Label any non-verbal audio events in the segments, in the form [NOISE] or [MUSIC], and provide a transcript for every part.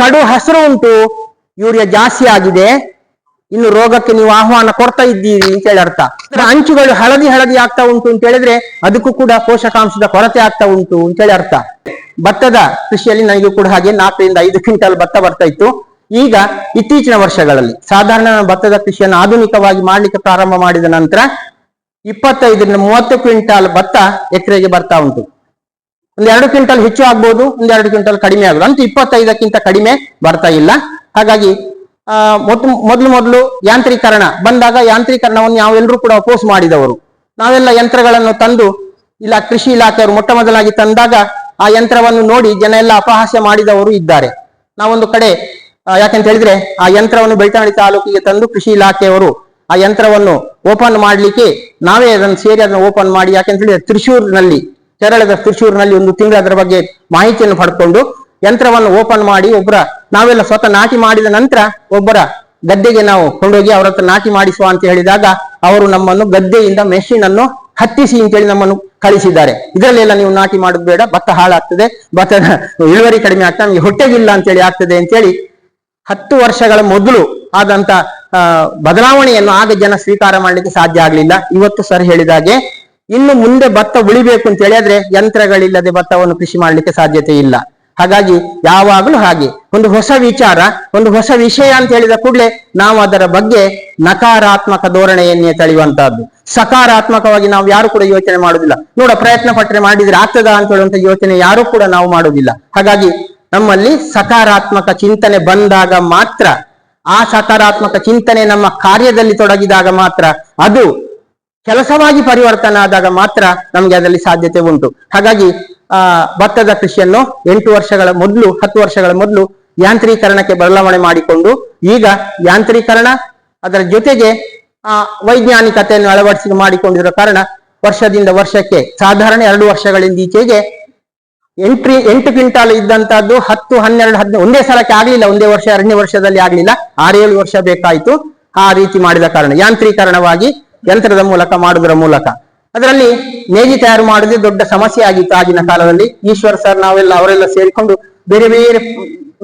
ಕಡು ಹಸಿರು ಉಂಟು. ಯೂರಿಯಾ ಜಾಸ್ತಿ ಆಗಿದೆ. ಇನ್ನು ರೋಗಕ್ಕೆ ನೀವು ಆಹ್ವಾನ ಕೊಡ್ತಾ ಇದ್ದೀರಿ ಅಂತ ಹೇಳಿ ಅರ್ಥ. ಅಂಚುಗಳು ಹಳದಿ ಹಳದಿ ಆಗ್ತಾ ಉಂಟು ಅಂತ ಹೇಳಿದ್ರೆ ಅದಕ್ಕೂ ಕೂಡ ಪೋಷಕಾಂಶದ ಕೊರತೆ ಆಗ್ತಾ ಉಂಟು ಅಂತ ಹೇಳಿ ಅರ್ಥ. ಭತ್ತದ ಕೃಷಿಯಲ್ಲಿ ನನಗೂ ಕೂಡ ಹಾಗೆ ನಾಲ್ಕರಿಂದ ಐದು ಕ್ವಿಂಟಲ್ ಭತ್ತ ಬರ್ತಾ ಇತ್ತು. ಈಗ ಇತ್ತೀಚಿನ ವರ್ಷಗಳಲ್ಲಿ ಸಾಧಾರಣ ಭತ್ತದ ಕೃಷಿಯನ್ನು ಆಧುನಿಕವಾಗಿ ಮಾಡ್ಲಿಕ್ಕೆ ಪ್ರಾರಂಭ ಮಾಡಿದ ನಂತರ ಇಪ್ಪತ್ತೈದರಿಂದ ಮೂವತ್ತು ಕ್ವಿಂಟಾಲ್ ಭತ್ತ ಎಕರೆಗೆ ಬರ್ತಾ ಉಂಟು. ಒಂದ್ ಎರಡು ಕ್ವಿಂಟಲ್ ಹೆಚ್ಚು ಆಗ್ಬಹುದು ಒಂದ್ ಎರಡು ಕ್ವಿಂಟಲ್ ಕಡಿಮೆ ಆಗ್ಬೋದು. ಅಂತ ಇಪ್ಪತ್ತೈದಕ್ಕಿಂತ ಕಡಿಮೆ ಬರ್ತಾ ಇಲ್ಲ. ಹಾಗಾಗಿ, ಆ ಮೊದ್ಲು ಮೊದಲು ಮೊದಲು ಯಾಂತ್ರೀಕರಣ ಬಂದಾಗ ಯಾಂತ್ರೀಕರಣವನ್ನು ನಾವೆಲ್ಲರೂ ಕೂಡ ಅಪೋಸ್ ಮಾಡಿದವರು. ನಾವೆಲ್ಲ ಯಂತ್ರಗಳನ್ನು ತಂದು, ಇಲ್ಲ ಕೃಷಿ ಇಲಾಖೆಯವರು ಮೊಟ್ಟ ಮೊದಲಾಗಿ ತಂದಾಗ ಆ ಯಂತ್ರವನ್ನು ನೋಡಿ ಜನ ಎಲ್ಲ ಅಪಹಾಸ್ಯ ಮಾಡಿದವರು ಇದ್ದಾರೆ. ನಾವೊಂದು ಕಡೆ ಯಾಕಂತ ಹೇಳಿದ್ರೆ ಆ ಯಂತ್ರವನ್ನು ಬೆಳ್ತಂಗಡಿ ತಾಲೂಕಿಗೆ ತಂದು ಕೃಷಿ ಇಲಾಖೆಯವರು ಆ ಯಂತ್ರವನ್ನು ಓಪನ್ ಮಾಡಲಿಕ್ಕೆ ನಾವೇ ಅದನ್ನು ಸೇರಿ ಅದನ್ನು ಓಪನ್ ಮಾಡಿ, ಯಾಕಂತ ಹೇಳಿದ್ರೆ ತ್ರಿಶೂರ್ನಲ್ಲಿ ಕೇರಳದ ತ್ರಿಶೂರಿನಲ್ಲಿ ಒಂದು ತಿಂಗಳು ಅದರ ಬಗ್ಗೆ ಮಾಹಿತಿಯನ್ನು ಪಡ್ಕೊಂಡು ಯಂತ್ರವನ್ನು ಓಪನ್ ಮಾಡಿ ಒಬ್ಬರ ನಾವೆಲ್ಲ ಸ್ವತಃ ನಾಟಿ ಮಾಡಿದ ನಂತರ ಒಬ್ಬರ ಗದ್ದೆಗೆ ನಾವು ಕೊಂಡೋಗಿ ಅವರ ನಾಟಿ ಮಾಡಿಸುವ ಅಂತ ಹೇಳಿದಾಗ ಅವರು ನಮ್ಮನ್ನು ಗದ್ದೆಯಿಂದ ಮೆಷಿನ್ ಅನ್ನು ಹತ್ತಿಸಿ ಅಂತೇಳಿ ನಮ್ಮನ್ನು ಕಳಿಸಿದ್ದಾರೆ. ಇದರಲ್ಲೆಲ್ಲ ನೀವು ನಾಟಿ ಮಾಡೋದು ಬೇಡ, ಭತ್ತ ಹಾಳಾಗ್ತದೆ, ಭತ್ತದ ಇಳುವರಿ ಕಡಿಮೆ ಆಗ್ತದೆ ನಮಗೆ ಹೊಟ್ಟೆಗಿಲ್ಲ ಅಂತೇಳಿ ಆಗ್ತದೆ ಅಂತೇಳಿ ಹತ್ತು ವರ್ಷಗಳ ಮೊದಲು ಆದಂತ ಬದಲಾವಣೆಯನ್ನು ಆಗ ಜನ ಸ್ವೀಕಾರ ಮಾಡಲಿಕ್ಕೆ ಸಾಧ್ಯ ಆಗಲಿಲ್ಲ. ಇವತ್ತು ಸರ್ ಹೇಳಿದಾಗೆ ಇನ್ನು ಮುಂದೆ ಭತ್ತ ಉಳಿಬೇಕು ಅಂತ ಹೇಳಿದ್ರೆ ಯಂತ್ರಗಳಿಲ್ಲದೆ ಭತ್ತವನ್ನು ಕೃಷಿ ಮಾಡಲಿಕ್ಕೆ ಸಾಧ್ಯತೆ ಇಲ್ಲ. ಹಾಗಾಗಿ ಯಾವಾಗಲೂ ಹಾಗೆ. ಒಂದು ಹೊಸ ವಿಚಾರ, ಒಂದು ಹೊಸ ವಿಷಯ ಅಂತ ಹೇಳಿದ ಕೂಡಲೇ ನಾವು ಅದರ ಬಗ್ಗೆ ನಕಾರಾತ್ಮಕ ಧೋರಣೆಯನ್ನೇ ತಳೆಯುವಂತಹದ್ದು. ಸಕಾರಾತ್ಮಕವಾಗಿ ನಾವು ಯಾರು ಕೂಡ ಯೋಚನೆ ಮಾಡುದಿಲ್ಲ. ನೋಡ, ಪ್ರಯತ್ನ ಪಟ್ಟರೆ ಮಾಡಿದ್ರೆ ಆಗ್ತದಾ ಅಂತ ಹೇಳುವಂತ ಯೋಚನೆ ಯಾರು ಕೂಡ ನಾವು ಮಾಡುವುದಿಲ್ಲ ಹಾಗಾಗಿ ನಮ್ಮಲ್ಲಿ ಸಕಾರಾತ್ಮಕ ಚಿಂತನೆ ಬಂದಾಗ ಮಾತ್ರ, ಆ ಸಕಾರಾತ್ಮಕ ಚಿಂತನೆ ನಮ್ಮ ಕಾರ್ಯದಲ್ಲಿ ತೊಡಗಿದಾಗ ಮಾತ್ರ ಅದು ಕೆಲಸವಾಗಿ ಪರಿವರ್ತನೆ ಆದಾಗ ಮಾತ್ರ ನಮ್ಗೆ ಅದರಲ್ಲಿ ಸಾಧ್ಯತೆ ಉಂಟು. ಹಾಗಾಗಿ, ಆ, ಭತ್ತದ ಕೃಷಿಯನ್ನು ಎಂಟು ವರ್ಷಗಳ ಮೊದಲು, ಹತ್ತು ವರ್ಷಗಳ ಮೊದಲು ಯಾಂತ್ರೀಕರಣಕ್ಕೆ ಬದಲಾವಣೆ ಮಾಡಿಕೊಂಡು ಈಗ ಯಾಂತ್ರೀಕರಣ ಅದರ ಜೊತೆಗೆ, ಆ, ವೈಜ್ಞಾನಿಕತೆಯನ್ನು ಅಳವಡಿಸಿ ಮಾಡಿಕೊಂಡಿರೋ ಕಾರಣ ವರ್ಷದಿಂದ ವರ್ಷಕ್ಕೆ, ಸಾಧಾರಣ ಎರಡು ವರ್ಷಗಳಿಂದ ಈಚೆಗೆ ಎಂಟ್ರಿ, ಎಂಟು ಕ್ವಿಂಟಾಲ್ ಇದ್ದಂತಹದ್ದು ಹತ್ತು, ಹನ್ನೆರಡು, ಹದಿನೈದು, ಒಂದೇ ಸಲಕ್ಕೆ ಆಗ್ಲಿಲ್ಲ, ಒಂದೇ ವರ್ಷ, ಎರಡನೇ ವರ್ಷದಲ್ಲಿ ಆಗ್ಲಿಲ್ಲ ಆರೇಳು ವರ್ಷ ಬೇಕಾಯಿತು ಆ ರೀತಿ ಮಾಡಿದ ಕಾರಣ. ಯಾಂತ್ರೀಕರಣವಾಗಿ ಯಂತ್ರದ ಮೂಲಕ ಮಾಡುವುದರ ಮೂಲಕ. ಅದರಲ್ಲಿ ನೇಜಿ ತಯಾರು ಮಾಡುವುದೇ ದೊಡ್ಡ ಸಮಸ್ಯೆ ಆಗಿತ್ತು ಆಗಿನ ಕಾಲದಲ್ಲಿ. ಈಶ್ವರ್ ಸರ್ ನಾವೆಲ್ಲ ಅವರೆಲ್ಲ ಸೇರಿಕೊಂಡು ಬೇರೆ ಬೇರೆ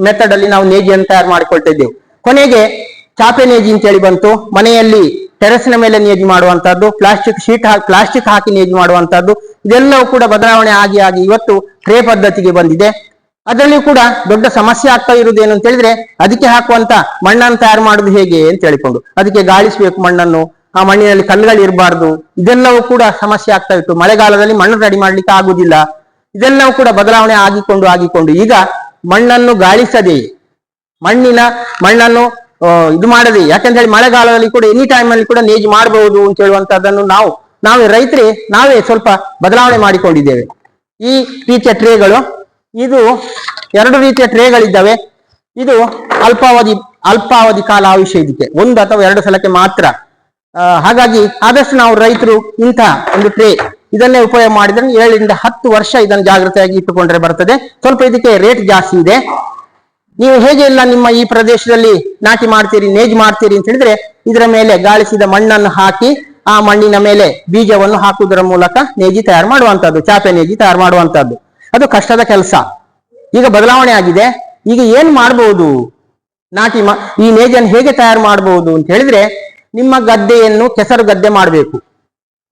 ಮೆಥಡ್ ಅಲ್ಲಿ ನಾವು ನೇಜಿಯನ್ನು ತಯಾರು ಮಾಡಿಕೊಳ್ತಿದ್ದೆವು. ಕೊನೆಗೆ ಚಾಪೆ ನೇಜಿ ಅಂತ ಹೇಳಿ ಬಂತು. ಮನೆಯಲ್ಲಿ ಟೆರೆಸ್ನ ಮೇಲೆ ನೇಜಿ ಮಾಡುವಂತಹದ್ದು ಪ್ಲಾಸ್ಟಿಕ್ ಶೀಟ್ ಹಾಕಿ ಪ್ಲಾಸ್ಟಿಕ್ ಹಾಕಿ ನೇಜಿ ಮಾಡುವಂತಹದ್ದು, ಇದೆಲ್ಲವೂ ಕೂಡ ಬದಲಾವಣೆ ಆಗಿ ಆಗಿ ಇವತ್ತು ಟ್ರೇ ಪದ್ಧತಿಗೆ ಬಂದಿದೆ. ಅದರಲ್ಲಿ ಕೂಡ ದೊಡ್ಡ ಸಮಸ್ಯೆ ಆಗ್ತಾ ಇರುವುದೇನು ಅಂತ ಹೇಳಿದ್ರೆ, ಅದಕ್ಕೆ ಹಾಕುವಂತ ಮಣ್ಣನ್ನು ತಯಾರು ಮಾಡುದು ಹೇಗೆ ಅಂತ ಹೇಳಿಕೊಂಡು. ಅದಕ್ಕೆ ಗಾಳಿಸ್ಬೇಕು ಮಣ್ಣನ್ನು ಆ ಮಣ್ಣಿನಲ್ಲಿ ಕಲ್ಲುಗಳು ಇರಬಾರ್ದು. ಇದೆಲ್ಲವೂ ಕೂಡ ಸಮಸ್ಯೆ ಆಗ್ತಾ ಇತ್ತು. ಮಳೆಗಾಲದಲ್ಲಿ ಮಣ್ಣು ರೆಡಿ ಮಾಡ್ಲಿಕ್ಕೆ ಆಗುದಿಲ್ಲ. ಇದೆಲ್ಲವೂ ಕೂಡ ಬದಲಾವಣೆ ಆಗಿಕೊಂಡು ಆಗಿಕೊಂಡು ಈಗ ಮಣ್ಣನ್ನು ಗಾಳಿಸದೆ, ಮಣ್ಣಿನ ಮಣ್ಣನ್ನು ಇದು ಮಾಡದೆ ಯಾಕಂತ ಹೇಳಿ ಮಳೆಗಾಲದಲ್ಲಿ ಕೂಡ ಎನಿ ಟೈಮ್ ಅಲ್ಲಿ ಕೂಡ ನೇಜ್ ಮಾಡಬಹುದು ಅಂತ ಹೇಳುವಂತದ್ದನ್ನು ನಾವು, ನಾವೇ ರೈತರೇ, ನಾವೇ ಸ್ವಲ್ಪ ಬದಲಾವಣೆ ಮಾಡಿಕೊಂಡಿದ್ದೇವೆ. ಈ ರೀತಿಯ ಟ್ರೇಗಳು, ಇದು ಎರಡು ರೀತಿಯ ಟ್ರೇಗಳಿದ್ದಾವೆ. ಇದು ಅಲ್ಪಾವಧಿ ಅಲ್ಪಾವಧಿ ಕಾಲ ಆಯುಷ್ಯ ಇದಕ್ಕೆ. ಒಂದು ಅಥವಾ ಎರಡು ಸಲಕ್ಕೆ ಮಾತ್ರ. ಹಾಗಾಗಿ ಆದಷ್ಟು ನಾವು ರೈತರು ಇಂಥ ಒಂದು ಟ್ರೇ ಇದನ್ನೇ ಉಪಯೋಗ ಮಾಡಿದ್ರೆ ಏಳರಿಂದ ಹತ್ತು ವರ್ಷ ಇದನ್ನು ಜಾಗ್ರತೆಯಾಗಿ ಇಟ್ಟುಕೊಂಡ್ರೆ ಬರ್ತದೆ. ಸ್ವಲ್ಪ ಇದಕ್ಕೆ ರೇಟ್ ಜಾಸ್ತಿ ಇದೆ. ನೀವು ಹೇಗೆ ಇಲ್ಲ ನಿಮ್ಮ ಈ ಪ್ರದೇಶದಲ್ಲಿ ನಾಟಿ ಮಾಡ್ತೀರಿ, ನೇಜ್ ಮಾಡ್ತೀರಿ ಅಂತ ಹೇಳಿದ್ರೆ ಇದರ ಮೇಲೆ ಗಾಳಿಸಿದ ಮಣ್ಣನ್ನು ಹಾಕಿ ಆ ಮಣ್ಣಿನ ಮೇಲೆ ಬೀಜವನ್ನು ಹಾಕುವುದರ ಮೂಲಕ ನೇಜಿ ತಯಾರು ಮಾಡುವಂತದ್ದು ಚಾಪೆ ನೇಜಿ ತಯಾರು ಮಾಡುವಂತದ್ದು ಅದು ಕಷ್ಟದ ಕೆಲಸ. ಈಗ ಬದಲಾವಣೆ ಆಗಿದೆ. ಈಗ ಏನ್ ಮಾಡಬಹುದು ನಾಟಿ ಈ ನೇಜನ್ನು ಹೇಗೆ ತಯಾರು ಮಾಡಬಹುದು ಅಂತ ಹೇಳಿದ್ರೆ ನಿಮ್ಮ ಗದ್ದೆಯನ್ನು ಕೆಸರು ಗದ್ದೆ ಮಾಡಬೇಕು.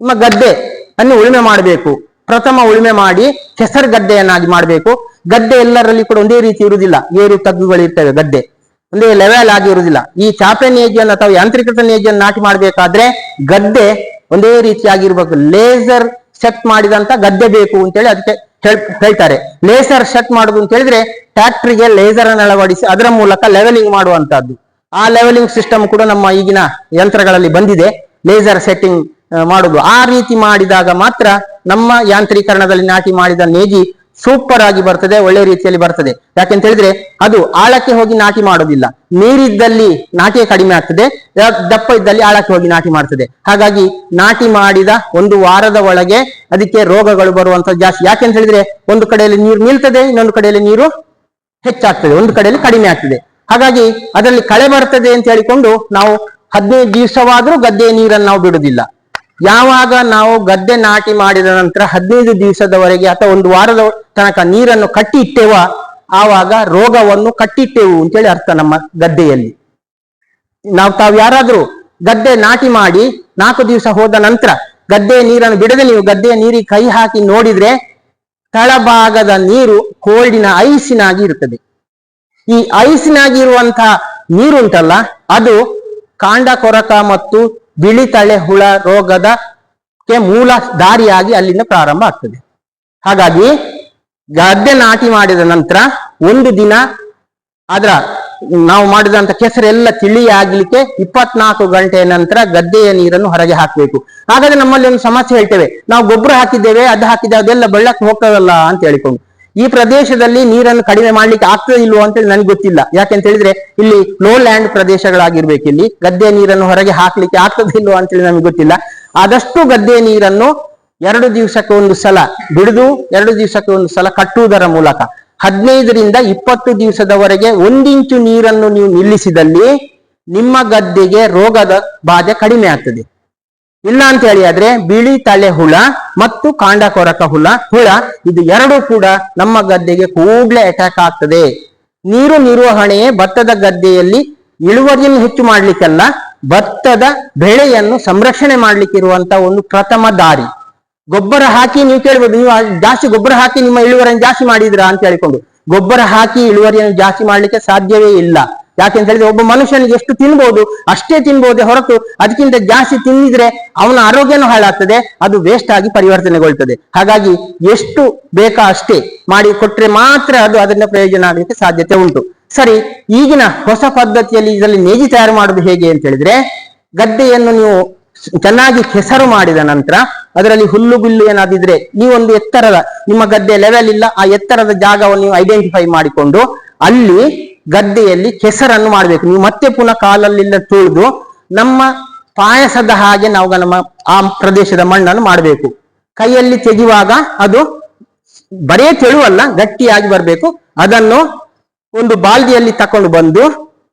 ನಿಮ್ಮ ಗದ್ದೆ ಅನ್ನು ಉಳುಮೆ ಮಾಡಬೇಕು. ಪ್ರಥಮ ಉಳುಮೆ ಮಾಡಿ ಕೆಸರು ಗದ್ದೆಯನ್ನಾಗಿ ಮಾಡಬೇಕು. ಗದ್ದೆ ಎಲ್ಲರಲ್ಲಿ ಕೂಡ ಒಂದೇ ರೀತಿ ಇರುವುದಿಲ್ಲ. ಏರು ತಗ್ಗುಗಳು ಇರ್ತವೆ ಗದ್ದೆ. ಒಂದೇ ಲೆವೆಲ್ ಆಗಿ ಇರುವುದಿಲ್ಲ. ಈ ಚಾಪೆ ನೇಜಿಯನ್ನು ಅಥವಾ ಯಾಂತ್ರಿಕೃತ ನೇಜಿಯನ್ನು ನಾಟಿ ಮಾಡಬೇಕಾದ್ರೆ ಗದ್ದೆ ಒಂದೇ ರೀತಿಯಾಗಿರ್ಬೇಕು ಲೇಸರ್ ಸೆಟ್ ಮಾಡಿದಂತ ಗದ್ದೆ ಬೇಕು ಅಂತೇಳಿ ಅದಕ್ಕೆ ಹೇಳ್- ಹೇಳ್ತಾರೆ. ಲೇಸರ್ ಸೆಟ್ ಮಾಡುದು ಅಂತ ಹೇಳಿದ್ರೆ ಟ್ರ್ಯಾಕ್ಟರ್ಗೆ ಲೇಸರ್ ಅನ್ನು ಅಳವಡಿಸಿ ಅದರ ಮೂಲಕ ಲೆವೆಲಿಂಗ್ ಮಾಡುವಂತಹದ್ದು. ಆ ಲೆವೆಲಿಂಗ್ ಸಿಸ್ಟಮ್ ಕೂಡ ನಮ್ಮ ಈಗಿನ ಯಂತ್ರಗಳಲ್ಲಿ ಬಂದಿದೆ. ಲೇಸರ್ ಸೆಟ್ಟಿಂಗ್ ಮಾಡುದು ಆ ರೀತಿ ಮಾಡಿದಾಗ ಮಾತ್ರ ನಮ್ಮ ಯಾಂತ್ರೀಕರಣದಲ್ಲಿ ನಾಟಿ ಮಾಡಿದ ನೇಜಿ ಸೂಪರ್ ಆಗಿ ಬರ್ತದೆ, ಒಳ್ಳೆ ರೀತಿಯಲ್ಲಿ ಬರ್ತದೆ. ಯಾಕೆಂತ ಹೇಳಿದ್ರೆ ಅದು ಆಳಕ್ಕೆ ಹೋಗಿ ನಾಟಿ ಮಾಡೋದಿಲ್ಲ ನೀರಿದ್ದಲ್ಲಿ ನಾಟಿ ಕಡಿಮೆ ಆಗ್ತದೆ ದಪ್ಪ ಇದ್ದಲ್ಲಿ ಆಳಕ್ಕೆ ಹೋಗಿ ನಾಟಿ ಮಾಡ್ತದೆ. ಹಾಗಾಗಿ ನಾಟಿ ಮಾಡಿದ ಒಂದು ವಾರದ ಒಳಗೆ ಅದಕ್ಕೆ ರೋಗಗಳು ಬರುವಂತ ಜಾಸ್ತಿ. ಯಾಕೆಂತ ಹೇಳಿದ್ರೆ ಒಂದು ಕಡೆಯಲ್ಲಿ ನೀರು ನಿಲ್ತದೆ, ಇನ್ನೊಂದು ಕಡೆಯಲ್ಲಿ ನೀರು ಹೆಚ್ಚಾಗ್ತದೆ, ಒಂದು ಕಡೆಯಲ್ಲಿ ಕಡಿಮೆ ಆಗ್ತದೆ. ಹಾಗಾಗಿ ಅದರಲ್ಲಿ ಕಳೆ ಬರ್ತದೆ ಅಂತ ಹೇಳಿಕೊಂಡು ನಾವು ಹದಿನೈದು ದಿವಸವಾದ್ರೂ ಗದ್ದೆ ನೀರನ್ನು ನಾವು ಬಿಡುದಿಲ್ಲ ಯಾವಾಗ ನಾವು ಗದ್ದೆ ನಾಟಿ ಮಾಡಿದ ನಂತರ ಹದಿನೈದು ದಿವಸದವರೆಗೆ ಅಥವಾ ಒಂದು ವಾರದ ತನಕ ನೀರನ್ನು ಕಟ್ಟಿ ಇಟ್ಟೇವ ಆವಾಗ ರೋಗವನ್ನು ಕಟ್ಟಿಟ್ಟೆವು ಅಂತೇಳಿ ಅರ್ಥ ನಮ್ಮ ಗದ್ದೆಯಲ್ಲಿ. ನಾವು ತಾವು ಯಾರಾದ್ರೂ ಗದ್ದೆ ನಾಟಿ ಮಾಡಿ ನಾಲ್ಕು ದಿವಸ ಹೋದ ನಂತರ ಗದ್ದೆಯ ನೀರನ್ನು ಬಿಡದೆ ನೀವು ಗದ್ದೆಯ ನೀರಿಗೆ ಕೈ ಹಾಕಿ ನೋಡಿದ್ರೆ ತಳಭಾಗದ ನೀರು ಕೋಲ್ಡಿನ ಐಸಿನಾಗಿ ಇರುತ್ತದೆ. ಈ ಐಸಿನಾಗಿ ಇರುವಂತಹ ನೀರುಂಟಲ್ಲ, ಅದು ಕಾಂಡ ಕೊರಕ ಮತ್ತು ಬಿಳಿ ತಳೆ ಹುಳ ರೋಗದ ಮೂಲ ದಾರಿಯಾಗಿ ಅಲ್ಲಿಂದ ಪ್ರಾರಂಭ ಆಗ್ತದೆ. ಹಾಗಾಗಿ ಗದ್ದೆ ನಾಟಿ ಮಾಡಿದ ನಂತರ ಒಂದು ದಿನ ಅದರ ನಾವು ಮಾಡಿದಂತ ಕೆಸರೆಲ್ಲ ತಿಳಿ ಆಗ್ಲಿಕ್ಕೆ ಇಪ್ಪತ್ನಾಲ್ಕು ಗಂಟೆಯ ನಂತರ ಗದ್ದೆಯ ನೀರನ್ನು ಹೊರಗೆ ಹಾಕಬೇಕು. ಹಾಗಾದ್ರೆ ನಮ್ಮಲ್ಲಿ ಒಂದು ಸಮಸ್ಯೆ ಹೇಳ್ತೇವೆ. ನಾವು ಗೊಬ್ಬರ ಹಾಕಿದ್ದೇವೆ, ಅದು ಹಾಕಿದ್ದೇವೆ, ಅದೆಲ್ಲ ಬೆಳ್ಳಕ್ಕೆ ಹೋಗ್ತದಲ್ಲ ಅಂತ ಹೇಳಿಕೊಂಡು. ಈ ಪ್ರದೇಶದಲ್ಲಿ ನೀರನ್ನು ಕಡಿಮೆ ಮಾಡ್ಲಿಕ್ಕೆ ಆಗ್ತದೆ ಇಲ್ವೋ ಅಂತೇಳಿ ನನಗೆ ಗೊತ್ತಿಲ್ಲ. ಯಾಕೆಂತ ಹೇಳಿದ್ರೆ ಇಲ್ಲಿ ಲೋ ಲ್ಯಾಂಡ್ ಪ್ರದೇಶಗಳಾಗಿರ್ಬೇಕು. ಇಲ್ಲಿ ಗದ್ದೆ ನೀರನ್ನು ಹೊರಗೆ ಹಾಕ್ಲಿಕ್ಕೆ ಆಗ್ತದೆ ಇಲ್ವೋ ಅಂತೇಳಿ ನಮ್ಗೆ ಗೊತ್ತಿಲ್ಲ. ಆದಷ್ಟು ಗದ್ದೆ ನೀರನ್ನು ಎರಡು ದಿವಸಕ್ಕೆ ಒಂದು ಸಲ ಬಿಡಿದು, ಎರಡು ದಿವಸಕ್ಕೆ ಒಂದು ಸಲ ಕಟ್ಟುವುದರ ಮೂಲಕ. ಹದಿನೈದರಿಂದ ಇಪ್ಪತ್ತು ದಿವಸದವರೆಗೆ ಒಂದಿಂಚು ನೀರನ್ನು ನೀವು ನಿಲ್ಲಿಸಿದಲ್ಲಿ ನಿಮ್ಮ ಗದ್ದೆಗೆ ರೋಗದ ಬಾಧೆ ಕಡಿಮೆ ಆಗ್ತದೆ. ಇಲ್ಲ ಅಂತ ಹೇಳಿ ಆದ್ರೆ ಬಿಳಿ ತಲೆ ಹುಳ ಮತ್ತು ಕಾಂಡ ಕೊರಕ ಹುಳ ಹುಳ, ಇದು ಎರಡು ಕೂಡ ನಮ್ಮ ಗದ್ದೆಗೆ ಕೂಡ್ಲೆ ಅಟ್ಯಾಕ್ ಆಗ್ತದೆ. ನೀರು ನಿರ್ವಹಣೆಯೇ ಭತ್ತದ ಗದ್ದೆಯಲ್ಲಿ ಇಳುವರಿಯನ್ನು ಹೆಚ್ಚು ಮಾಡ್ಲಿಕ್ಕಲ್ಲ, ಭತ್ತದ ಬೆಳೆಯನ್ನು ಸಂರಕ್ಷಣೆ ಮಾಡ್ಲಿಕ್ಕಿರುವಂತಹ ಒಂದು ಪ್ರಥಮ ದಾರಿ. ಗೊಬ್ಬರ ಹಾಕಿ ನೀವು ಕೇಳ್ಬೋದು, ನೀವು ಜಾಸ್ತಿ ಗೊಬ್ಬರ ಹಾಕಿ ನಿಮ್ಮ ಇಳುವರಿಯನ್ನು ಜಾಸ್ತಿ ಮಾಡಿದ್ರಾ ಅಂತ ಹೇಳಿಕೊಂಡು, ಗೊಬ್ಬರ ಹಾಕಿ ಇಳುವರಿಯನ್ನು ಜಾಸ್ತಿ ಮಾಡ್ಲಿಕ್ಕೆ ಸಾಧ್ಯವೇ ಇಲ್ಲ. ಯಾಕೆಂತ ಹೇಳಿದ್ರೆ ಒಬ್ಬ ಮನುಷ್ಯನಿಗೆ ಎಷ್ಟು ತಿನ್ಬಹುದು ಅಷ್ಟೇ ತಿನ್ಬಹುದೇ ಹೊರತು ಅದಕ್ಕಿಂತ ಜಾಸ್ತಿ ತಿಂದಿದ್ರೆ ಅವನ ಆರೋಗ್ಯನೂ ಹಾಳಾಗ್ತದೆ, ಅದು ವೇಸ್ಟ್ ಆಗಿ ಪರಿವರ್ತನೆಗೊಳ್ತದೆ. ಹಾಗಾಗಿ ಎಷ್ಟು ಬೇಕಾ ಅಷ್ಟೇ ಮಾಡಿ ಕೊಟ್ರೆ ಮಾತ್ರ ಅದು ಅದರಿಂದ ಪ್ರಯೋಜನ ಆಗಲಿಕ್ಕೆ ಸಾಧ್ಯತೆ ಉಂಟು. ಸರಿ, ಈಗಿನ ಹೊಸ ಪದ್ಧತಿಯಲ್ಲಿ ಇದರಲ್ಲಿ ನೇಜಿ ತಯಾರು ಮಾಡುದು ಹೇಗೆ ಅಂತ ಹೇಳಿದ್ರೆ, ಗದ್ದೆಯನ್ನು ನೀವು ಚೆನ್ನಾಗಿ ಕೆಸರು ಮಾಡಿದ ನಂತರ ಅದರಲ್ಲಿ ಹುಲ್ಲು ಬಿಲ್ಲು ಏನಾದಿದ್ರೆ ನೀವೊಂದು ಎತ್ತರದ, ನಿಮ್ಮ ಗದ್ದೆ ಲೆವೆಲ್ ಇಲ್ಲ, ಆ ಎತ್ತರದ ಜಾಗವನ್ನು ನೀವು ಐಡೆಂಟಿಫೈ ಮಾಡಿಕೊಂಡು ಅಲ್ಲಿ ಗದ್ದೆಯಲ್ಲಿ ಕೆಸರನ್ನು ಮಾಡಬೇಕು. ನೀವು ಮತ್ತೆ ಪುನಃ ಕಾಲಲ್ಲಿಂದ ತುಳಿದು ನಮ್ಮ ಪಾಯಸದ ಹಾಗೆ ನಾವು ನಮ್ಮ ಆ ಪ್ರದೇಶದ ಮಣ್ಣನ್ನು ಮಾಡಬೇಕು. ಕೈಯಲ್ಲಿ ತೆಗೆಯುವಾಗ ಅದು ಬರೇ ತೆಳುವಲ್ಲ, ಗಟ್ಟಿಯಾಗಿ ಬರಬೇಕು. ಅದನ್ನು ಒಂದು ಬಾಲ್ದಿಯಲ್ಲಿ ತಕೊಂಡು ಬಂದು,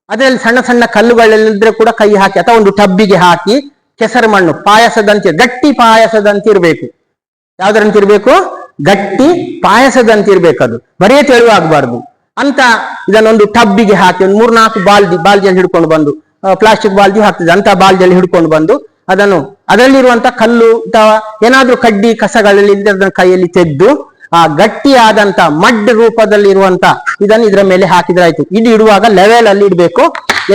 ಅದರಲ್ಲಿ ಸಣ್ಣ ಸಣ್ಣ ಕಲ್ಲುಗಳಲ್ಲಿದ್ರೆ ಕೂಡ ಕೈ ಹಾಕಿ ಅಥವಾ ಒಂದು ಟಬ್ಬಿಗೆ ಹಾಕಿ ಕೆಸರು ಮಣ್ಣು, ಪಾಯಸದಂತೆ, ಗಟ್ಟಿ ಪಾಯಸದಂತೆ ಇರಬೇಕು. ಯಾವ್ದರಂತಿರ್ಬೇಕು ಗಟ್ಟಿ ಪಾಯಸದಂತಿರ್ಬೇಕು ಅದು ಬರೇ ತೆಳುವಾಗಬಾರ್ದು. ಅಂತ ಇದನ್ನೊಂದು ಟಬ್ಬಿಗೆ ಹಾಕಿ ಒಂದು ಮೂರ್ನಾಲ್ಕು ಬಾಲ್ದಿ ಬಾಲ್ದಿಯಲ್ಲಿ ಹಿಡ್ಕೊಂಡು ಬಂದು ಪ್ಲಾಸ್ಟಿಕ್ ಬಾಲ್ದಿ ಹಾಕ್ತದೆ. ಅಂತ ಬಾಲ್ದಿಯಲ್ಲಿ ಹಿಡ್ಕೊಂಡು ಬಂದು ಅದನ್ನು ಅದರಲ್ಲಿರುವಂತಹ ಕಲ್ಲು ಅಥವಾ ಏನಾದ್ರೂ ಕಡ್ಡಿ ಕಸಗಳಲ್ಲಿ ಅದನ್ನ ಕೈಯಲ್ಲಿ ತೆಗೆದು, ಆ ಗಟ್ಟಿಯಾದಂತ ಮಡ್ ರೂಪದಲ್ಲಿ ಇರುವಂತ ಇದನ್ನು ಇದರ ಮೇಲೆ ಹಾಕಿದ್ರಾಯ್ತು. ಇದು ಇಡುವಾಗ ಲೆವೆಲ್ ಅಲ್ಲಿ ಇಡಬೇಕು.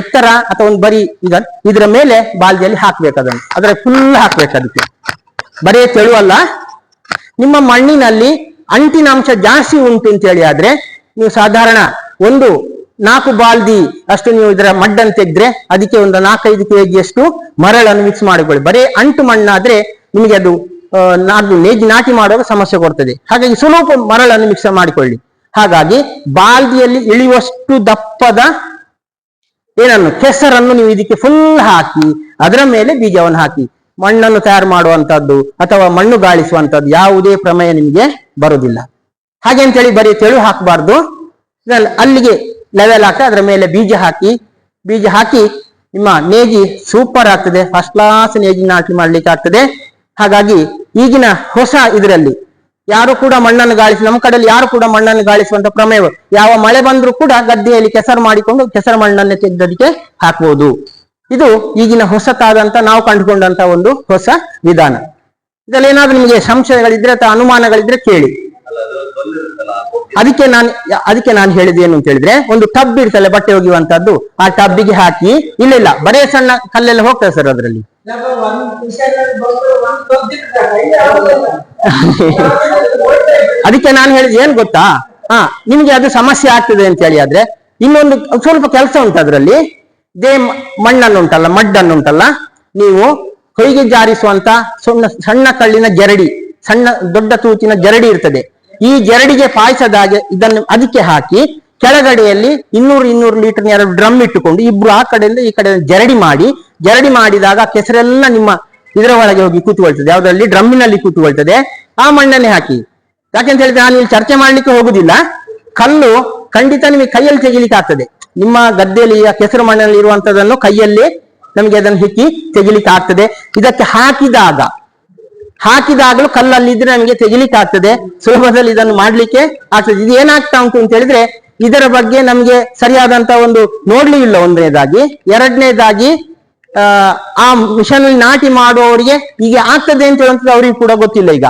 ಎತ್ತರ ಅಥವಾ ಒಂದು ಬರಿ ಇದನ್ ಇದರ ಮೇಲೆ ಬಾಲ್ದಿಯಲ್ಲಿ ಹಾಕ್ಬೇಕು ಅದನ್ನು. ಅದರ ಫುಲ್ ಹಾಕ್ಬೇಕು ಅದಕ್ಕೆ. ಬರೀ ತೆಳುವಲ್ಲ ನಿಮ್ಮ ಮಣ್ಣಿನಲ್ಲಿ ಅಂಟಿನಾಂಶ ಜಾಸ್ತಿ ಉಂಟು ಅಂತ ಹೇಳಿ ಆದ್ರೆ ನೀವು ಸಾಧಾರಣ ಒಂದು ನಾಲ್ಕು ಬಾಲ್ದಿ ಅಷ್ಟು ನೀವು ಇದರ ಮಡ್ಡನ್ನು ತೆಗೆದ್ರೆ ಅದಕ್ಕೆ ಒಂದು ನಾಲ್ಕೈದು ಕೆ ಜಿಯಷ್ಟು ಮರಳನ್ನು ಮಿಕ್ಸ್ ಮಾಡಿಕೊಳ್ಳಿ. ಬರೀ ಅಂಟು ಮಣ್ಣಾದ್ರೆ ನಿಮಗೆ ಅದು ನಾದು ನೇಜಿ ನಾಟಿ ಮಾಡುವಾಗ ಸಮಸ್ಯೆ ಕೊಡ್ತದೆ. ಹಾಗಾಗಿ ಸ್ವಲ್ಪ ಮರಳನ್ನು ಮಿಕ್ಸ್ ಮಾಡಿಕೊಳ್ಳಿ. ಹಾಗಾಗಿ ಬಾಲ್ದಿಯಲ್ಲಿ ಇಳಿಯುವಷ್ಟು ದಪ್ಪದ ಏನನ್ನು, ಕೆಸರನ್ನು ನೀವು ಇದಕ್ಕೆ ಫುಲ್ ಹಾಕಿ, ಅದರ ಮೇಲೆ ಬೀಜವನ್ನು ಹಾಕಿ, ಮಣ್ಣನ್ನು ತಯಾರು ಮಾಡುವಂತದ್ದು ಅಥವಾ ಮಣ್ಣು ಗಾಳಿಸುವಂತದ್ದು ಯಾವುದೇ ಪ್ರಮೇಯ ನಿಮಗೆ ಬರುವುದಿಲ್ಲ. ಹಾಗೆ ಅಂತೇಳಿ ಬರೀ ತೆಳು ಹಾಕಬಾರ್ದು. ಅಲ್ಲಿಗೆ ಲೆವೆಲ್ ಹಾಕಿ ಅದರ ಮೇಲೆ ಬೀಜ ಹಾಕಿ ಬೀಜ ಹಾಕಿ ನಿಮ್ಮ ನೇಜಿ ಸೂಪರ್ ಆಗ್ತದೆ. ಫಸ್ಟ್ ಕ್ಲಾಸ್ ನೇಜಿ ನಾಟಿ ಮಾಡ್ಲಿಕ್ಕೆ ಆಗ್ತದೆ. ಹಾಗಾಗಿ ಈಗಿನ ಹೊಸ ಇದರಲ್ಲಿ ಯಾರು ಕೂಡ ಮಣ್ಣನ್ನು ಗಾಳಿಸಿ, ನಮ್ಮ ಕಡೆಯಲ್ಲಿ ಯಾರು ಕೂಡ ಮಣ್ಣನ್ನು ಗಾಳಿಸುವಂತ ಪ್ರಮೇಯ ಯಾವ ಮಳೆ ಬಂದ್ರೂ ಕೂಡ ಗದ್ದೆಯಲ್ಲಿ ಕೆಸರು ಮಾಡಿಕೊಂಡು ಕೆಸರು ಮಣ್ಣನ್ನು ತೆಗೆದಕ್ಕೆ ಹಾಕ್ಬೋದು. ಇದು ಈಗಿನ ಹೊಸತಾದಂತ ನಾವು ಕಂಡುಕೊಂಡಂತ ಒಂದು ಹೊಸ ವಿಧಾನ. ಇದರಲ್ಲಿ ಏನಾದ್ರೂ ನಿಮಗೆ ಸಂಶಯಗಳಿದ್ರೆ ಅಥವಾ ಅನುಮಾನಗಳಿದ್ರೆ ಕೇಳಿ. ಅದಕ್ಕೆ ನಾನು ಅದಕ್ಕೆ ನಾನು ಹೇಳಿದೇನು ಅಂತ ಹೇಳಿದ್ರೆ, ಒಂದು ಟಬ್ ಇರ್ತಲ್ಲ ಬಟ್ಟೆ ಒಗೆಯುವಂತದ್ದು, ಆ ಟಬ್ಬಿಗೆ ಹಾಕಿ, ಇಲ್ಲ ಇಲ್ಲ, ಬರೇ ಸಣ್ಣ ಕಲ್ಲೆಲ್ಲ ಹೋಗ್ತದೆ ಸರ್ ಅದರಲ್ಲಿ. ಅದಕ್ಕೆ ನಾನು ಹೇಳಿದ್ ಏನ್ ಗೊತ್ತಾ? ಹಾ, ನಿಮ್ಗೆ ಅದು ಸಮಸ್ಯೆ ಆಗ್ತದೆ ಅಂತ ಹೇಳಿ, ಆದ್ರೆ ಇನ್ನೊಂದು ಸ್ವಲ್ಪ ಕೆಲಸ ಉಂಟು ಅದರಲ್ಲಿ. ದೇ ಮಣ್ಣನ್ನು ಉಂಟಲ್ಲ, ಮಡ್ಡನ್ನು ಉಂಟಲ್ಲ, ನೀವು ಕೈಗೆ ಜಾರಿಸುವಂತ ಸಣ್ಣ ಸಣ್ಣ ಕಳ್ಳಿನ ಜರಡಿ, ಸಣ್ಣ ದೊಡ್ಡ ತೂತಿನ ಜರಡಿ ಇರ್ತದೆ. ಈ ಜರಡಿಗೆ ಪಾಯಸದ ಇದನ್ನು ಅದಕ್ಕೆ ಹಾಕಿ ಕೆಳಗಡೆಯಲ್ಲಿ ಇನ್ನೂರು ಇನ್ನೂರು ಲೀಟರ್ ಎರಡು ಡ್ರಮ್ ಇಟ್ಟುಕೊಂಡು ಇಬ್ರು ಆ ಕಡೆಯಿಂದ ಈ ಕಡೆ ಜರಡಿ ಮಾಡಿ, ಜರಡಿ ಮಾಡಿದಾಗ ಕೆಸರೆಲ್ಲ ನಿಮ್ಮ ಇದರ ಒಳಗೆ ಹೋಗಿ ಕೂತ್ಕೊಳ್ತದೆ ಯಾವುದರಲ್ಲಿ? ಡ್ರಮ್ಮಿನಲ್ಲಿ ಕೂತ್ಕೊಳ್ತದೆ ಆ ಮಣ್ಣನ್ನೇ ಹಾಕಿ. ಯಾಕೆಂತ ಹೇಳಿದ್ರೆ ನಾನು ಇಲ್ಲಿ ಚರ್ಚೆ ಮಾಡ್ಲಿಕ್ಕೆ ಹೋಗುದಿಲ್ಲ. ಕಲ್ಲು ಖಂಡಿತ ನಿಮಗೆ ಕೈಯಲ್ಲಿ ತೆಗಿಲಿಕ್ಕೆ ಆಗ್ತದೆ. ನಿಮ್ಮ ಗದ್ದೆಯಲ್ಲಿ ಕೆಸರು ಮಣ್ಣಲ್ಲಿ ಇರುವಂತದನ್ನು ಕೈಯಲ್ಲಿ ನಮಗೆ ಅದನ್ನು ಹಿಕ್ಕಿ ತೆಗಿಲಿಕ್ಕೆ ಆಗ್ತದೆ. ಇದಕ್ಕೆ ಹಾಕಿದಾಗ ಹಾಕಿದಾಗಲೂ ಕಲ್ಲಲ್ಲಿ ಇದ್ರೆ ನಮಗೆ ತೆಗಿಲಿಕ್ಕೆ ಆಗ್ತದೆ. ಸುಲಭದಲ್ಲಿ ಇದನ್ನು ಮಾಡ್ಲಿಕ್ಕೆ ಆಗ್ತದೆ. ಇದು ಏನಾಗ್ತಾ ಉಂಟು ಅಂತ ಹೇಳಿದ್ರೆ ಇದರ ಬಗ್ಗೆ ನಮಗೆ ಸರಿಯಾದಂತ ಒಂದು ನೋಡ್ಲಿ ಇಲ್ಲ ಒಂದನೇದಾಗಿ. ಎರಡನೇದಾಗಿ ಆ, ಮಿಷನ್ ನಾಟಿ ಮಾಡುವವರಿಗೆ ಹೀಗೆ ಆಗ್ತದೆ ಅಂತ ಹೇಳುವಂಥದ್ದು ಅವರಿಗೆ ಕೂಡ ಗೊತ್ತಿಲ್ಲ ಈಗ.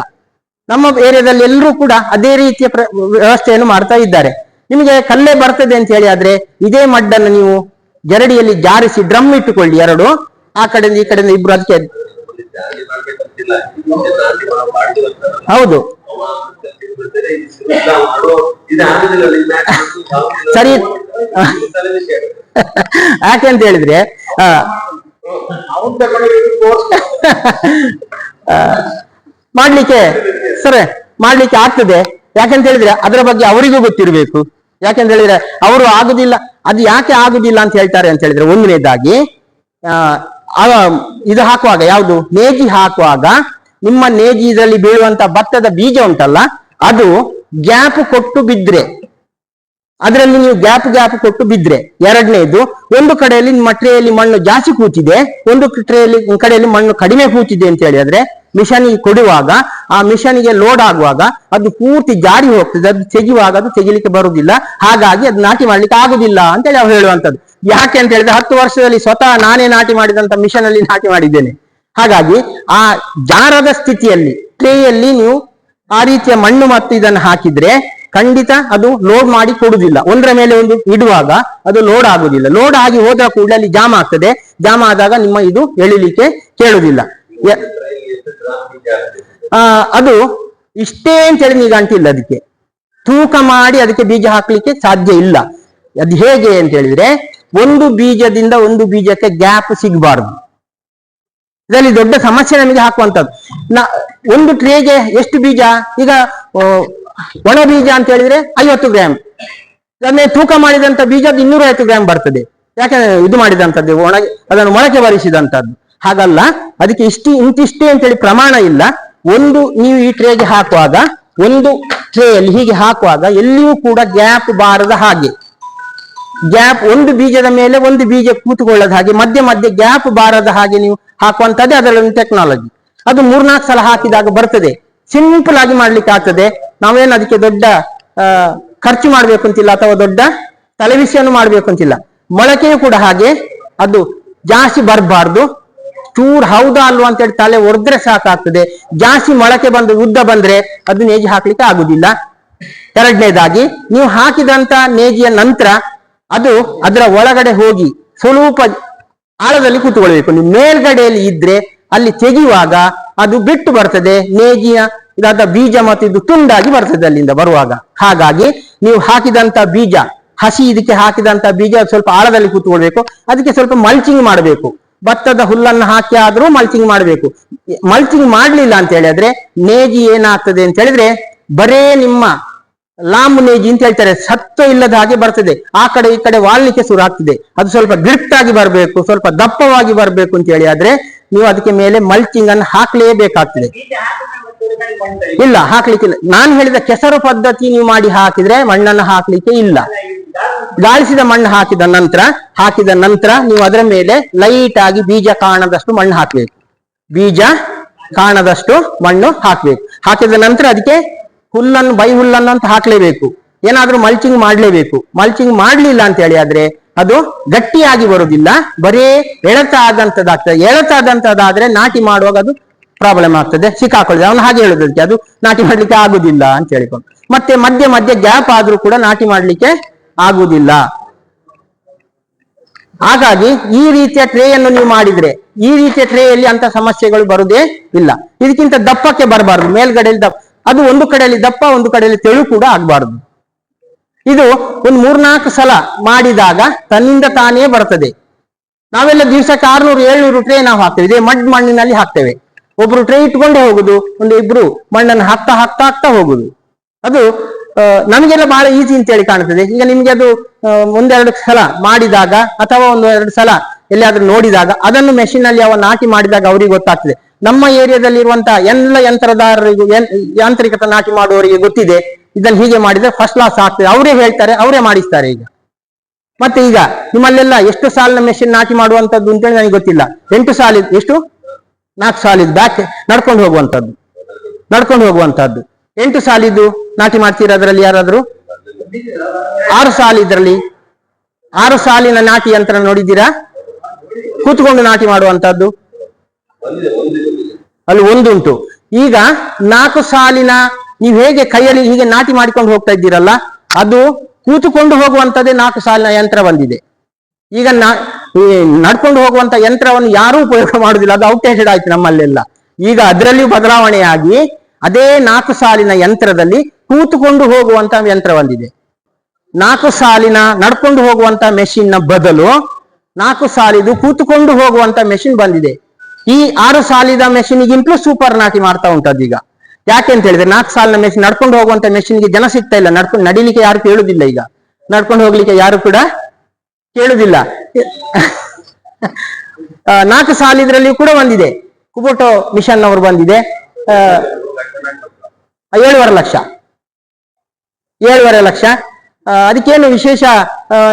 ನಮ್ಮ ಏರಿಯಾದಲ್ಲಿ ಎಲ್ಲರೂ ಕೂಡ ಅದೇ ರೀತಿಯ ವ್ಯವಸ್ಥೆಯನ್ನು ಮಾಡ್ತಾ ಇದ್ದಾರೆ. ನಿಮಗೆ ಕಲ್ಲೇ ಬರ್ತದೆ ಅಂತ ಹೇಳಿ ಆದ್ರೆ ಇದೇ ಮಡ್ಡನ್ನು ನೀವು ಜರಡಿಯಲ್ಲಿ ಜಾರಿಸಿ ಡ್ರಮ್ ಇಟ್ಟುಕೊಳ್ಳಿ ಎರಡು. ಆ ಕಡೆಯಿಂದ ಈ ಕಡೆಯಿಂದ ಇಬ್ರು ಅದಕ್ಕೆ ಹೌದು? ಸರಿ. [LAUGHS] ಯಾಕೆ ಅಂತ ಹೇಳಿದ್ರೆ ಮಾಡ್ಲಿಕ್ಕೆ, ಸರ್, ಮಾಡ್ಲಿಕ್ಕೆ ಆಗ್ತದೆ ಯಾಕಂತ ಹೇಳಿದ್ರೆ, ಅದರ ಬಗ್ಗೆ ಅವರಿಗೂ ಗೊತ್ತಿರಬೇಕು ಯಾಕಂತ ಹೇಳಿದ್ರೆ, ಅವರು ಆಗುದಿಲ್ಲ ಅದು ಯಾಕೆ ಆಗುದಿಲ್ಲ ಅಂತ ಹೇಳ್ತಾರೆ ಅಂತ ಹೇಳಿದ್ರೆ, ಒಂದನೇದಾಗಿ ಇದು ಹಾಕುವಾಗ ಯಾವುದು? ನೇಜಿ ಹಾಕುವಾಗ ನಿಮ್ಮ ನೇಜಿ ಇದರಲ್ಲಿ ಬೀಳುವಂತ ಭತ್ತದ ಬೀಜ ಉಂಟಲ್ಲ, ಅದು ಗ್ಯಾಪ್ ಕೊಟ್ಟು ಬಿದ್ರೆ, ಅದರಲ್ಲಿ ನೀವು ಗ್ಯಾಪ್ ಗ್ಯಾಪ್ ಕೊಟ್ಟು ಬಿದ್ರೆ, ಎರಡನೇದು, ಒಂದು ಕಡೆಯಲ್ಲಿ ನಿಮ್ಮ ಟ್ರೇಯಲ್ಲಿ ಮಣ್ಣು ಜಾಸ್ತಿ ಕೂತಿದೆ, ಒಂದು ಟ್ರೇಯಲ್ಲಿ ಕಡೆಯಲ್ಲಿ ಮಣ್ಣು ಕಡಿಮೆ ಕೂತಿದೆ ಅಂತ ಹೇಳಿದ್ರೆ ಮಿಷನ್ ಕೊಡುವಾಗ, ಆ ಮಿಷನಿಗೆ ಲೋಡ್ ಆಗುವಾಗ ಅದು ಪೂರ್ತಿ ಜಾರಿ ಹೋಗ್ತದೆ, ಅದು ತೆಗೆಯುವಾಗ ಅದು ತೆಗಿಲಿಕ್ಕೆ ಬರುವುದಿಲ್ಲ ಹಾಗಾಗಿ ಅದು ನಾಟಿ ಮಾಡ್ಲಿಕ್ಕೆ ಆಗುದಿಲ್ಲ ಅಂತೇಳಿ ಅವ್ರು ಹೇಳುವಂತದ್ದು. ಯಾಕೆ ಅಂತ ಹೇಳಿದ್ರೆ ಹತ್ತು ವರ್ಷದಲ್ಲಿ ಸ್ವತಃ ನಾನೇ ನಾಟಿ ಮಾಡಿದಂತ ಮಿಷನ್ ಅಲ್ಲಿ ನಾಟಿ ಮಾಡಿದ್ದೇನೆ. ಹಾಗಾಗಿ ಆ ಜಾರದ ಸ್ಥಿತಿಯಲ್ಲಿ ಟ್ರೇಯಲ್ಲಿ ನೀವು ಆ ರೀತಿಯ ಮಣ್ಣು ಮತ್ತು ಇದನ್ನು ಹಾಕಿದ್ರೆ ಖಂಡಿತ ಅದು ಲೋಡ್ ಮಾಡಿ ಕೊಡುದಿಲ್ಲ ಒಂದರ ಮೇಲೆ ಒಂದು ಇಡುವಾಗ ಅದು ಲೋಡ್ ಆಗುದಿಲ್ಲ ಲೋಡ್ ಆಗಿ ಹೋದ ಕೂಡಲೇ ಅಲ್ಲಿ ಜಾಮ್ ಆಗ್ತದೆ. ಜಾಮ ಆದಾಗ ನಿಮ್ಮ ಇದು ಎಳಿಲಿಕ್ಕೆ ಕೇಳುದಿಲ್ಲ? ಆ, ಅದು ಇಷ್ಟೇ ಅಂತೇಳಿ ನೀವು ಅಂಟಿಲ್ಲ ಅದಕ್ಕೆ. ತೂಕ ಮಾಡಿ ಅದಕ್ಕೆ ಬೀಜ ಹಾಕ್ಲಿಕ್ಕೆ ಸಾಧ್ಯ ಇಲ್ಲ. ಅದು ಹೇಗೆ ಅಂತ ಹೇಳಿದ್ರೆ ಒಂದು ಬೀಜದಿಂದ ಒಂದು ಬೀಜಕ್ಕೆ ಗ್ಯಾಪ್ ಸಿಗಬಾರದು. ಇದರಲ್ಲಿ ದೊಡ್ಡ ಸಮಸ್ಯೆ ನಮಗೆ ಹಾಕುವಂತದ್ದು ನ, ಒಂದು ಟ್ರೇಗೆ ಎಷ್ಟು ಬೀಜ? ಈಗ ಒಣ ಬೀಜ ಅಂತ ಹೇಳಿದ್ರೆ ಐವತ್ತು ಗ್ರಾಮ್ ಅದನ್ನೇ ತೂಕ ಮಾಡಿದಂತ ಬೀಜ ಇನ್ನೂರ ಐವತ್ತು ಗ್ರಾಮ್ ಬರ್ತದೆ. ಯಾಕಂದ್ರೆ ಇದು ಮಾಡಿದಂಥದ್ದು? ಒಣ, ಅದನ್ನು ಮೊಳಕೆ ಬರಿಸಿದಂತದ್ದು ಹಾಗಲ್ಲ, ಅದಕ್ಕೆ ಇಷ್ಟು ಅಂತ ಅಂತೇಳಿ ಪ್ರಮಾಣ ಇಲ್ಲ. ಒಂದು, ನೀವು ಈ ಟ್ರೇಗೆ ಹಾಕುವಾಗ, ಒಂದು ಟ್ರೇಯಲ್ಲಿ ಹೀಗೆ ಹಾಕುವಾಗ ಎಲ್ಲಿಯೂ ಕೂಡ ಗ್ಯಾಪ್ ಬಾರದ ಹಾಗೆ. ಗ್ಯಾಪ್, ಒಂದು ಬೀಜದ ಮೇಲೆ ಒಂದು ಬೀಜ ಕೂತುಕೊಳ್ಳದ ಹಾಗೆ, ಮಧ್ಯೆ ಮಧ್ಯೆ ಗ್ಯಾಪ್ ಬಾರದ ಹಾಗೆ ನೀವು ಹಾಕುವಂತದ್ದೇ ಅದರಲ್ಲಿ ಟೆಕ್ನಾಲಜಿ ಅದು ಮೂರ್ನಾಲ್ಕು ಸಲ ಹಾಕಿದಾಗ ಬರ್ತದೆ. ಸಿಂಪಲ್ ಆಗಿ ಮಾಡ್ಲಿಕ್ಕೆ ಆಗ್ತದೆ. ನಾವೇನು ಅದಕ್ಕೆ ದೊಡ್ಡ ಖರ್ಚು ಮಾಡ್ಬೇಕು ಅಂತಿಲ್ಲ ಅಥವಾ ದೊಡ್ಡ ತಲೆಬಿಸಿಯನ್ನು ಮಾಡ್ಬೇಕು ಅಂತಿಲ್ಲ. ಮೊಳಕೆಯು ಕೂಡ ಹಾಗೆ, ಅದು ಜಾಸ್ತಿ ಬರಬಾರ್ದು. ಚೂರ್ ಹೌದಾ ಅಲ್ವಾ ಅಂತ ಹೇಳಿ ತಲೆ ಒಡೆದ್ರೆ ಸಾಕಾಗ್ತದೆ. ಜಾಸ್ತಿ ಮೊಳಕೆ ಬಂದು ಉದ್ದ ಬಂದ್ರೆ ಅದು ನೇಜಿ ಹಾಕ್ಲಿಕ್ಕೆ ಆಗುದಿಲ್ಲ. ಎರಡನೇದಾಗಿ, ನೀವು ಹಾಕಿದಂತ ನೇಜಿಯ ನಂತರ ಅದು ಅದರ ಒಳಗಡೆ ಹೋಗಿ ಸ್ವಲ್ಪ ಆಳದಲ್ಲಿ ಕೂತ್ಕೊಳ್ಬೇಕು ನೀವು ಮೇಲ್ಗಡೆಯಲ್ಲಿ ಇದ್ರೆ ಅಲ್ಲಿ ತೆಗೆಯುವಾಗ ಅದು ಬಿಟ್ಟು ಬರ್ತದೆ. ನೇಗಿಯ ಇದಾದ ಬೀಜ ಮತ್ತು ಇದು ತುಂಡಾಗಿ ಬರ್ತದೆ ಅಲ್ಲಿಂದ ಬರುವಾಗ. ಹಾಗಾಗಿ ನೀವು ಹಾಕಿದಂತ ಬೀಜ, ಹಸಿ ಇದಕ್ಕೆ ಹಾಕಿದಂತ ಬೀಜ ಸ್ವಲ್ಪ ಆಳದಲ್ಲಿ ಕೂತ್ಕೊಳ್ಬೇಕು. ಅದಕ್ಕೆ ಸ್ವಲ್ಪ ಮಲ್ಚಿಂಗ್ ಮಾಡಬೇಕು. ಭತ್ತದ ಹುಲ್ಲನ್ನು ಹಾಕಿ ಆದರೂ ಮಲ್ಚಿಂಗ್ ಮಾಡಬೇಕು. ಮಲ್ಚಿಂಗ್ ಮಾಡ್ಲಿಲ್ಲ ಅಂತ ಹೇಳಿದ್ರೆ ನೇಗಿ ಏನಾಗ್ತದೆ ಅಂತ ಹೇಳಿದ್ರೆ ಬರೇ ನಿಮ್ಮ ಲಾಂಬು ನೇಜಿ ಅಂತ ಹೇಳ್ತಾರೆ. ಸತ್ವ ಇಲ್ಲದ ಹಾಗೆ ಬರ್ತದೆ. ಆ ಕಡೆ ಈ ಕಡೆ ವಾಲ್ಲಿಕ್ಕೆ ಶುರು ಆಗ್ತದೆ ಅದು ಸ್ವಲ್ಪ ಆಗಿ ಬರಬೇಕು, ಸ್ವಲ್ಪ ದಪ್ಪವಾಗಿ ಬರಬೇಕು ಅಂತ ಹೇಳಿ. ಆದ್ರೆ ನೀವು ಅದಕ್ಕೆ ಮೇಲೆ ಮಲ್ಚಿಂಗ್ ಅನ್ನು ಹಾಕ್ಲೇಬೇಕಾಗ್ತದೆ. ಇಲ್ಲ ಹಾಕ್ಲಿಕ್ಕಿಲ್ಲ ನಾನು ಹೇಳಿದ ಕೆಸರು ಪದ್ಧತಿ ನೀವು ಮಾಡಿ ಹಾಕಿದ್ರೆ ಮಣ್ಣನ್ನು ಹಾಕ್ಲಿಕ್ಕೆ ಇಲ್ಲ. ಗಾಳಿಸಿದ ಮಣ್ಣು ಹಾಕಿದ ನಂತರ ಹಾಕಿದ ನಂತರ ನೀವು ಅದರ ಮೇಲೆ ಲೈಟ್ ಆಗಿ ಬೀಜ ಕಾಣದಷ್ಟು ಮಣ್ಣು ಹಾಕ್ಬೇಕು. ಬೀಜ ಕಾಣದಷ್ಟು ಮಣ್ಣು ಹಾಕ್ಬೇಕು. ಹಾಕಿದ ನಂತರ ಅದಕ್ಕೆ ಹುಲ್ಲನ್ನು ಬೈ ಹುಲ್ಲನ್ನು ಅಂತ ಹಾಕ್ಲೇಬೇಕು. ಏನಾದ್ರೂ ಮಲ್ಚಿಂಗ್ ಮಾಡ್ಲೇಬೇಕು. ಮಲ್ಚಿಂಗ್ ಮಾಡ್ಲಿಲ್ಲ ಅಂತ ಹೇಳಿ ಆದ್ರೆ ಅದು ಗಟ್ಟಿಯಾಗಿ ಬರುವುದಿಲ್ಲ ಬರೇ ಎಳೆತ ಆದಂತದಾಗ್ತದೆ ನಾಟಿ ಮಾಡುವಾಗ ಅದು ಪ್ರಾಬ್ಲಮ್ ಆಗ್ತದೆ. ಸಿಕ್ಕಾಕೊಳ್ಳಿ ಅವನು ಹಾಗೆ ಹೇಳುದಕ್ಕೆ ಅದು ನಾಟಿ ಮಾಡ್ಲಿಕ್ಕೆ ಆಗುದಿಲ್ಲ ಅಂತ ಹೇಳಿಕೊಂಡು. ಮತ್ತೆ ಮಧ್ಯೆ ಮಧ್ಯೆ ಗ್ಯಾಪ್ ಆದ್ರೂ ಕೂಡ ನಾಟಿ ಮಾಡ್ಲಿಕ್ಕೆ ಆಗುದಿಲ್ಲ. ಹಾಗಾಗಿ ಈ ರೀತಿಯ ಟ್ರೇಯನ್ನು ನೀವು ಮಾಡಿದ್ರೆ ಈ ರೀತಿಯ ಟ್ರೇಯಲ್ಲಿ ಅಂತ ಸಮಸ್ಯೆಗಳು ಬರುದೇ ಇಲ್ಲ. ಇದಕ್ಕಿಂತ ದಪ್ಪಕ್ಕೆ ಬರಬಾರದು. ಮೇಲ್ಗಡೆಯಲ್ಲಿ ದಪ್ಪ ಅದು ಒಂದು ಕಡೆಯಲ್ಲಿ ದಪ್ಪ, ಒಂದು ಕಡೆಯಲ್ಲಿ ತೆಳು ಕೂಡ ಆಗಬಾರದು. ಇದು ಒಂದು ಮೂರ್ನಾಲ್ಕು ಸಲ ಮಾಡಿದಾಗ ತನ್ನಿಂದ ತಾನೇ ಬರ್ತದೆ. ನಾವೆಲ್ಲ ದಿವಸಕ್ಕೆ ಆರ್ನೂರು, ಏಳ್ನೂರು ಟ್ರೇ ನಾವು ಹಾಕ್ತೇವೆ. ಇದೇ ಮಡ್ ಮಣ್ಣಿನಲ್ಲಿ ಹಾಕ್ತೇವೆ. ಒಬ್ರು ಟ್ರೇ ಇಟ್ಕೊಂಡೇ ಹೋಗುದು, ಒಂದು ಇಬ್ರು ಮಣ್ಣನ್ನು ಹಾಕ್ತಾ ಹಾಕ್ತಾ ಹಾಕ್ತಾ ಹೋಗುದು. ಅದು ನಮಗೆಲ್ಲ ಬಹಳ ಈಸಿ ಅಂತೇಳಿ ಕಾಣ್ತದೆ ಈಗ ನಿಮ್ಗೆ ಅದು ಒಂದೆರಡು ಸಲ ಮಾಡಿದಾಗ ಅಥವಾ ಒಂದು ಎರಡು ಸಲ ಎಲ್ಲಿಯಾದ್ರೂ ನೋಡಿದಾಗ ಅದನ್ನು ಮೆಷಿನ್ ಅಲ್ಲಿ ಅವ ನಾಟಿ ಮಾಡಿದಾಗ ಅವ್ರಿಗೆ ಗೊತ್ತಾಗ್ತದೆ. ನಮ್ಮ ಏರಿಯಾದಲ್ಲಿ ಇರುವಂತಹ ಎಲ್ಲ ಯಂತ್ರದಾರರಿಗೂ ಯಾಂತ್ರಿಕ ಯಾಂತ್ರಿಕತೆ ನಾಟಿ ಮಾಡುವವರಿಗೆ ಗೊತ್ತಿದೆ. ಇದನ್ನು ಹೀಗೆ ಮಾಡಿದ್ರೆ ಫಸ್ಟ್ ಕ್ಲಾಸ್ ಆಗ್ತದೆ. ಅವರೇ ಹೇಳ್ತಾರೆ, ಅವರೇ ಮಾಡಿಸ್ತಾರೆ ಈಗ. ಮತ್ತೆ ಈಗ ನಿಮ್ಮಲ್ಲೆಲ್ಲ ಎಷ್ಟು ಸಾಲಿನ ಮೆಷಿನ್ ನಾಟಿ ಮಾಡುವಂತದ್ದು ಅಂತೇಳಿ ನನಗೆ ಗೊತ್ತಿಲ್ಲ. ಎಂಟು ಸಾಲಿದ್ ಎಷ್ಟು? ನಾಲ್ಕು ಸಾಲಿದ್ ಬ್ಯಾಕ್ ನಡ್ಕೊಂಡು ಹೋಗುವಂತದ್ದು. ನಡ್ಕೊಂಡು ಹೋಗುವಂತದ್ದು. ಎಂಟು ಸಾಲಿದ್ದು ನಾಟಿ ಮಾಡ್ತೀರಾ ಅದರಲ್ಲಿ ಯಾರಾದರೂ? ಆರು ಸಾಲ ಇದರಲ್ಲಿ. ಆರು ಸಾಲಿನ ನಾಟಿ ಯಂತ್ರ ನೋಡಿದ್ದೀರಾ? ಕೂತ್ಕೊಂಡು ನಾಟಿ ಮಾಡುವಂತದ್ದು. ಅಲ್ಲಿ ಒಂದುಂಟು. ಈಗ ನಾಲ್ಕು ಸಾಲಿನ ನೀವು ಹೇಗೆ ಕೈಯಲ್ಲಿ ಹೀಗೆ ನಾಟಿ ಮಾಡಿಕೊಂಡು ಹೋಗ್ತಾ ಇದ್ದೀರಲ್ಲ, ಅದು ಕೂತುಕೊಂಡು ಹೋಗುವಂತದ್ದೇ ನಾಲ್ಕು ಸಾಲಿನ ಯಂತ್ರ ಬಂದಿದೆ. ಈಗ ನಡ್ಕೊಂಡು ಹೋಗುವಂತ ಯಂತ್ರವನ್ನು ಯಾರೂ ಉಪಯೋಗ ಮಾಡುದಿಲ್ಲ, ಅದು ಔಟ್ಡೇಟೆಡ್ ಆಯ್ತು ನಮ್ಮಲ್ಲೆಲ್ಲ. ಈಗ ಅದರಲ್ಲಿಯೂ ಬದಲಾವಣೆಯಾಗಿ ಅದೇ ನಾಲ್ಕು ಸಾಲಿನ ಯಂತ್ರದಲ್ಲಿ ಕೂತುಕೊಂಡು ಹೋಗುವಂತ ಯಂತ್ರ ಬಂದಿದೆ. ನಾಲ್ಕು ಸಾಲಿನ ನಡ್ಕೊಂಡು ಹೋಗುವಂತ ಮೆಷಿನ್ನ ಬದಲು ನಾಲ್ಕು ಸಾಲಿದು ಕೂತುಕೊಂಡು ಹೋಗುವಂತ ಮೆಷಿನ್ ಬಂದಿದೆ. ಈ ಆರು ಸಾಲಿದ ಮೆಷಿನ್ಗಿಂತಲೂ ಸೂಪರ್ ನಾಟಿ ಮಾಡ್ತಾ ಉಂಟು ಈಗ. ಯಾಕೆ ಅಂತ ಹೇಳಿದ್ರೆ ನಾಲ್ಕು ಸಾಲಿನ ಮೆಷಿನ್ ನಡ್ಕೊಂಡು ಹೋಗುವಂತ ಮೆಷಿನ್ಗೆ ಜನ ಸಿಗ್ತಾ ಇಲ್ಲ. ನಡ್ಕೊಂಡು ನಡಿಲಿಕ್ಕೆ ಯಾರು ಕೇಳುದಿಲ್ಲ ಈಗ. ನಡ್ಕೊಂಡು ಹೋಗ್ಲಿಕ್ಕೆ ಯಾರು ಕೂಡ ಕೇಳುದಿಲ್ಲ. ನಾಲ್ಕು ಸಾಲಿದ್ರಲ್ಲಿ ಕೂಡ ಬಂದಿದೆ ಕುಬೋಟೋ ಮಿಷನ್ ಅವರು ಬಂದಿದೆ. ಏಳುವರೆ ಲಕ್ಷ. ಏಳುವರೆ ಲಕ್ಷ. ಅದಕ್ಕೇನು ವಿಶೇಷ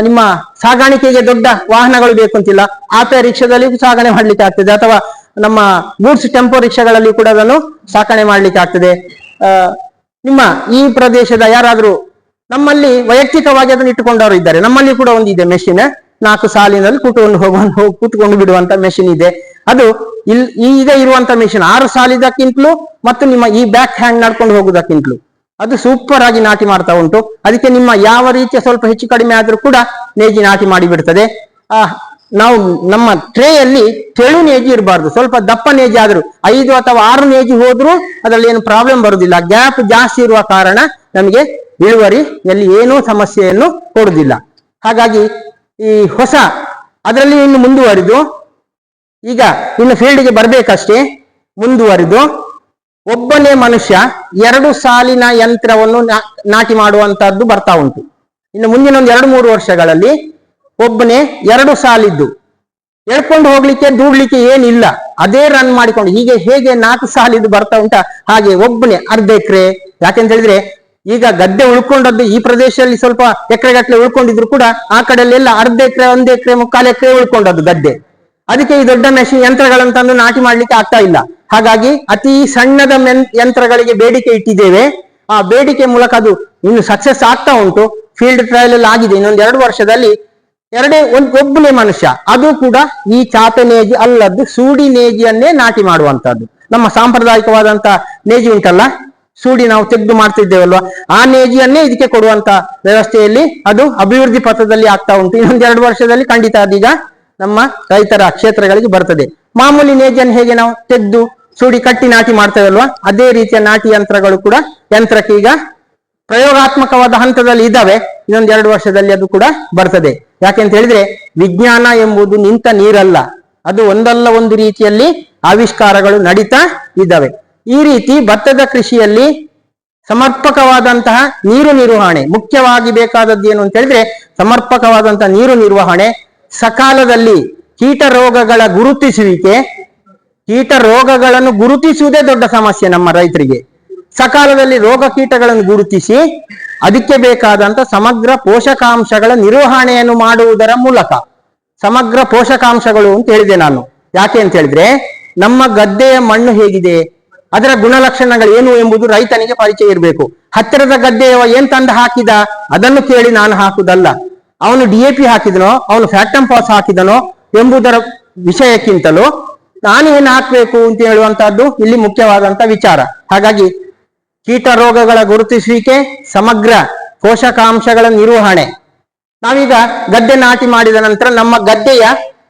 ನಿಮ್ಮ ಸಾಗಾಣಿಕೆಗೆ ದೊಡ್ಡ ವಾಹನಗಳು ಬೇಕು ಅಂತಿಲ್ಲ ಆಟೋ ರಿಕ್ಷಾದಲ್ಲಿ ಸಾಗಣೆ ಮಾಡ್ಲಿಕ್ಕೆ ಆಗ್ತದೆ. ಅಥವಾ ನಮ್ಮ ಗೂಡ್ಸ್ ಟೆಂಪೋ ರಿಕ್ಷಾಗಳಲ್ಲಿ ಕೂಡ ಅದನ್ನು ಸಾಗಣೆ ಮಾಡ್ಲಿಕ್ಕೆ ಆಗ್ತದೆ. ನಿಮ್ಮ ಈ ಪ್ರದೇಶದ ಯಾರಾದ್ರೂ ನಮ್ಮಲ್ಲಿ ವೈಯಕ್ತಿಕವಾಗಿ ಅದನ್ನು ಇಟ್ಟುಕೊಂಡವರು ಇದ್ದಾರೆ. ನಮ್ಮಲ್ಲಿ ಕೂಡ ಒಂದಿದೆ ಮೆಷಿನ್ ನಾಲ್ಕು ಸಾಲಿನಲ್ಲಿ ಕೂತ್ಕೊಂಡು ಹೋಗುವ ಹೋಗ್- ಕೂತ್ಕೊಂಡು ಬಿಡುವಂತ ಮೆಷಿನ್ ಇದೆ. ಅದು ಇಲ್ ಈಗ ಇರುವಂತ ಮೆಷಿನ್ ಆರು ಸಾಲಿದಕ್ಕಿಂತಲೂ ಮತ್ತು ನಿಮ್ಮ ಈ ಬ್ಯಾಕ್ ಹ್ಯಾಂಡ್ ನಡ್ಕೊಂಡು ಹೋಗುದಕ್ಕಿಂತಲೂ ಅದು ಸೂಪರ್ ಆಗಿ ನಾಟಿ ಮಾಡ್ತಾ ಉಂಟು. ಅದಕ್ಕೆ ನಿಮ್ಮ ಯಾವ ರೀತಿಯ ಸ್ವಲ್ಪ ಹೆಚ್ಚು ಕಡಿಮೆ ಆದರೂ ಕೂಡ ನೇಜಿ ನಾಟಿ ಮಾಡಿಬಿಡ್ತದೆ. ಆ, ನಾವು ನಮ್ಮ ಟ್ರೇಯಲ್ಲಿ ತೆಳು ನೇಜಿ ಇರಬಾರ್ದು. ಸ್ವಲ್ಪ ದಪ್ಪ ನೇಜಿ ಆದರೂ, ಐದು ಅಥವಾ ಆರು ನೇಜಿ ಹೋದರೂ ಅದರಲ್ಲಿ ಏನು ಪ್ರಾಬ್ಲಮ್ ಬರುವುದಿಲ್ಲ ಗ್ಯಾಪ್ ಜಾಸ್ತಿ ಇರುವ ಕಾರಣ ನಮಗೆ ಇಳುವರಿಯಲ್ಲಿ ಏನೂ ಸಮಸ್ಯೆಯನ್ನು ಕೊಡುವುದಿಲ್ಲ ಹಾಗಾಗಿ ಈ ಹೊಸ, ಅದರಲ್ಲಿ ಇನ್ನು ಮುಂದುವರಿದು, ಈಗ ಇನ್ನು ಫೀಲ್ಡ್ಗೆ ಬರಬೇಕಷ್ಟೇ, ಮುಂದುವರಿದು ಒಬ್ಬನೇ ಮನುಷ್ಯ ಎರಡು ಸಾಲಿನ ಯಂತ್ರವನ್ನು ನಾಟಿ ಮಾಡುವಂತಹದ್ದು ಬರ್ತಾ ಉಂಟು. ಇನ್ನು ಮುಂದಿನ ಒಂದು ಎರಡು ಮೂರು ವರ್ಷಗಳಲ್ಲಿ ಒಬ್ಬನೇ ಎರಡು ಸಾಲಿದ್ದು. ಎಳ್ಕೊಂಡು ಹೋಗ್ಲಿಕ್ಕೆ, ದೂಡ್ಲಿಕ್ಕೆ ಏನಿಲ್ಲ. ಅದೇ ರನ್ ಮಾಡಿಕೊಂಡು, ಹೀಗೆ ಹೇಗೆ ನಾಲ್ಕು ಸಾಲಿದ್ದು ಬರ್ತಾ ಉಂಟ? ಹಾಗೆ ಒಬ್ಬನೇ ಅರ್ಧ ಎಕರೆ. ಯಾಕೆಂತ ಹೇಳಿದ್ರೆ, ಈಗ ಗದ್ದೆ ಉಳ್ಕೊಂಡದ್ದು ಈ ಪ್ರದೇಶದಲ್ಲಿ ಸ್ವಲ್ಪ ಎಕರೆಗಟ್ಟಲೆ ಉಳ್ಕೊಂಡಿದ್ರು ಕೂಡ ಆ ಕಡೆಯಲ್ಲೆಲ್ಲ ಅರ್ಧ ಎಕರೆ, ಒಂದು ಎಕರೆ ಮುಕ್ಕಾಲು ಎಕರೆ ಉಳ್ಕೊಂಡದ್ದು ಗದ್ದೆ. ಅದಕ್ಕೆ ಈ ದೊಡ್ಡ ಮೆಷಿನ್ ಯಂತ್ರಗಳನ್ನು ತಂದು ನಾಟಿ ಮಾಡ್ಲಿಕ್ಕೆ ಆಗ್ತಾ ಇಲ್ಲ. ಹಾಗಾಗಿ ಅತಿ ಸಣ್ಣದ ಯಂತ್ರಗಳಿಗೆ ಬೇಡಿಕೆ ಇಟ್ಟಿದ್ದೇವೆ. ಆ ಬೇಡಿಕೆ ಮೂಲಕ ಅದು ಇನ್ನು ಸಕ್ಸಸ್ ಆಗ್ತಾ ಉಂಟು. ಫೀಲ್ಡ್ ಟ್ರಯಲ್ ಎಲ್ಲ ಆಗಿದೆ. ಇನ್ನೊಂದು ಎರಡು ವರ್ಷದಲ್ಲಿ ಎರಡೇ ಒಂದು ಒಬ್ಬನೇ ಮನುಷ್ಯ. ಅದು ಕೂಡ ಈ ಚಾಪೆ ನೇಜಿ ಅಲ್ಲದ್ದು ಸೂಡಿ ನೇಜಿಯನ್ನೇ ನಾಟಿ ಮಾಡುವಂತದ್ದು ನಮ್ಮ ಸಾಂಪ್ರದಾಯಿಕವಾದಂತ ನೇಜಿ ಉಂಟಲ್ಲ? ಸೂಡಿ ನಾವು ತೆಗೆದು ಮಾಡ್ತಿದ್ದೇವಲ್ವಾ? ಆ ನೇಜಿಯನ್ನೇ ಇದಕ್ಕೆ ಕೊಡುವಂತ ವ್ಯವಸ್ಥೆಯಲ್ಲಿ ಅದು ಅಭಿವೃದ್ಧಿ ಪಥದಲ್ಲಿ ಆಗ್ತಾ ಉಂಟು. ಇನ್ನೊಂದು ಎರಡು ವರ್ಷದಲ್ಲಿ ಖಂಡಿತ ಅದೀಗ ನಮ್ಮ ರೈತರ ಕ್ಷೇತ್ರಗಳಿಗೆ ಬರ್ತದೆ. ಮಾಮೂಲಿ ನೇಜಿಯನ್ನು ಹೇಗೆ ನಾವು ತೆಗೆದು ಸೂಡಿ ಕಟ್ಟಿ ನಾಟಿ ಮಾಡ್ತೇವಲ್ವಾ ಅದೇ ರೀತಿಯ ನಾಟಿ ಯಂತ್ರಗಳು ಕೂಡ ಯಂತ್ರಕ್ಕೆ ಈಗ ಪ್ರಯೋಗಾತ್ಮಕವಾದ ಹಂತದಲ್ಲಿ ಇದ್ದಾವೆ. ಇನ್ನೊಂದು ಎರಡು ವರ್ಷದಲ್ಲಿ ಅದು ಕೂಡ ಬರ್ತದೆ. ಯಾಕೆಂತ ಹೇಳಿದ್ರೆ ವಿಜ್ಞಾನ ಎಂಬುದು ನಿಂತ ನೀರಲ್ಲ. ಅದು ಒಂದಲ್ಲ ಒಂದು ರೀತಿಯಲ್ಲಿ ಆವಿಷ್ಕಾರಗಳು ನಡೀತಾ ಇದ್ದಾವೆ. ಈ ರೀತಿ ಭತ್ತದ ಕೃಷಿಯಲ್ಲಿ ಸಮರ್ಪಕವಾದಂತಹ ನೀರು ನಿರ್ವಹಣೆ, ಮುಖ್ಯವಾಗಿ ಬೇಕಾದದ್ದು ಏನು ಅಂತ ಹೇಳಿದ್ರೆ ಸಮರ್ಪಕವಾದಂತಹ ನೀರು ನಿರ್ವಹಣೆ, ಸಕಾಲದಲ್ಲಿ ಕೀಟ ರೋಗಗಳ ಗುರುತಿಸುವಿಕೆ ಕೀಟ ರೋಗಗಳನ್ನು ಗುರುತಿಸುವುದೇ ದೊಡ್ಡ ಸಮಸ್ಯೆ ನಮ್ಮ ರೈತರಿಗೆ. ಸಕಾಲದಲ್ಲಿ ರೋಗ ಕೀಟಗಳನ್ನು ಗುರುತಿಸಿ ಅದಕ್ಕೆ ಬೇಕಾದಂತ ಸಮಗ್ರ ಪೋಷಕಾಂಶಗಳ ನಿರ್ವಹಣೆಯನ್ನು ಮಾಡುವುದರ ಮೂಲಕ. ಸಮಗ್ರ ಪೋಷಕಾಂಶಗಳು ಅಂತ ಹೇಳಿದೆ ನಾನು. ಯಾಕೆ ಅಂತ ಹೇಳಿದ್ರೆ ನಮ್ಮ ಗದ್ದೆಯ ಮಣ್ಣು ಹೇಗಿದೆ, ಅದರ ಗುಣಲಕ್ಷಣಗಳು ಏನು ಎಂಬುದು ರೈತನಿಗೆ ಪರಿಚಯ ಇರಬೇಕು. ಹತ್ತಿರದ ಗದ್ದೆಯವ ಏನ್ ತಂದು ಹಾಕಿದ, ಅದನ್ನು ಕೇಳಿ ನಾನು ಹಾಕುದಲ್ಲ ಅವನು ಡಿ ಎ ಪಿ ಹಾಕಿದನೋ, ಅವನು ಫ್ಯಾಕ್ಟಂಪಾಸ್ ಹಾಕಿದನೋ ಎಂಬುದರ ವಿಷಯಕ್ಕಿಂತಲೂ ನಾನು ಏನ್ ಹಾಕ್ಬೇಕು ಅಂತ ಹೇಳುವಂತಹದ್ದು ಇಲ್ಲಿ ಮುಖ್ಯವಾದಂತ ವಿಚಾರ. ಹಾಗಾಗಿ ಕೀಟ ರೋಗಗಳ ಗುರುತಿಸುವಿಕೆ, ಸಮಗ್ರ ಪೋಷಕಾಂಶಗಳ ನಿರ್ವಹಣೆ. ನಾವೀಗ ಗದ್ದೆ ನಾಟಿ ಮಾಡಿದ ನಂತರ ನಮ್ಮ ಗದ್ದೆಯ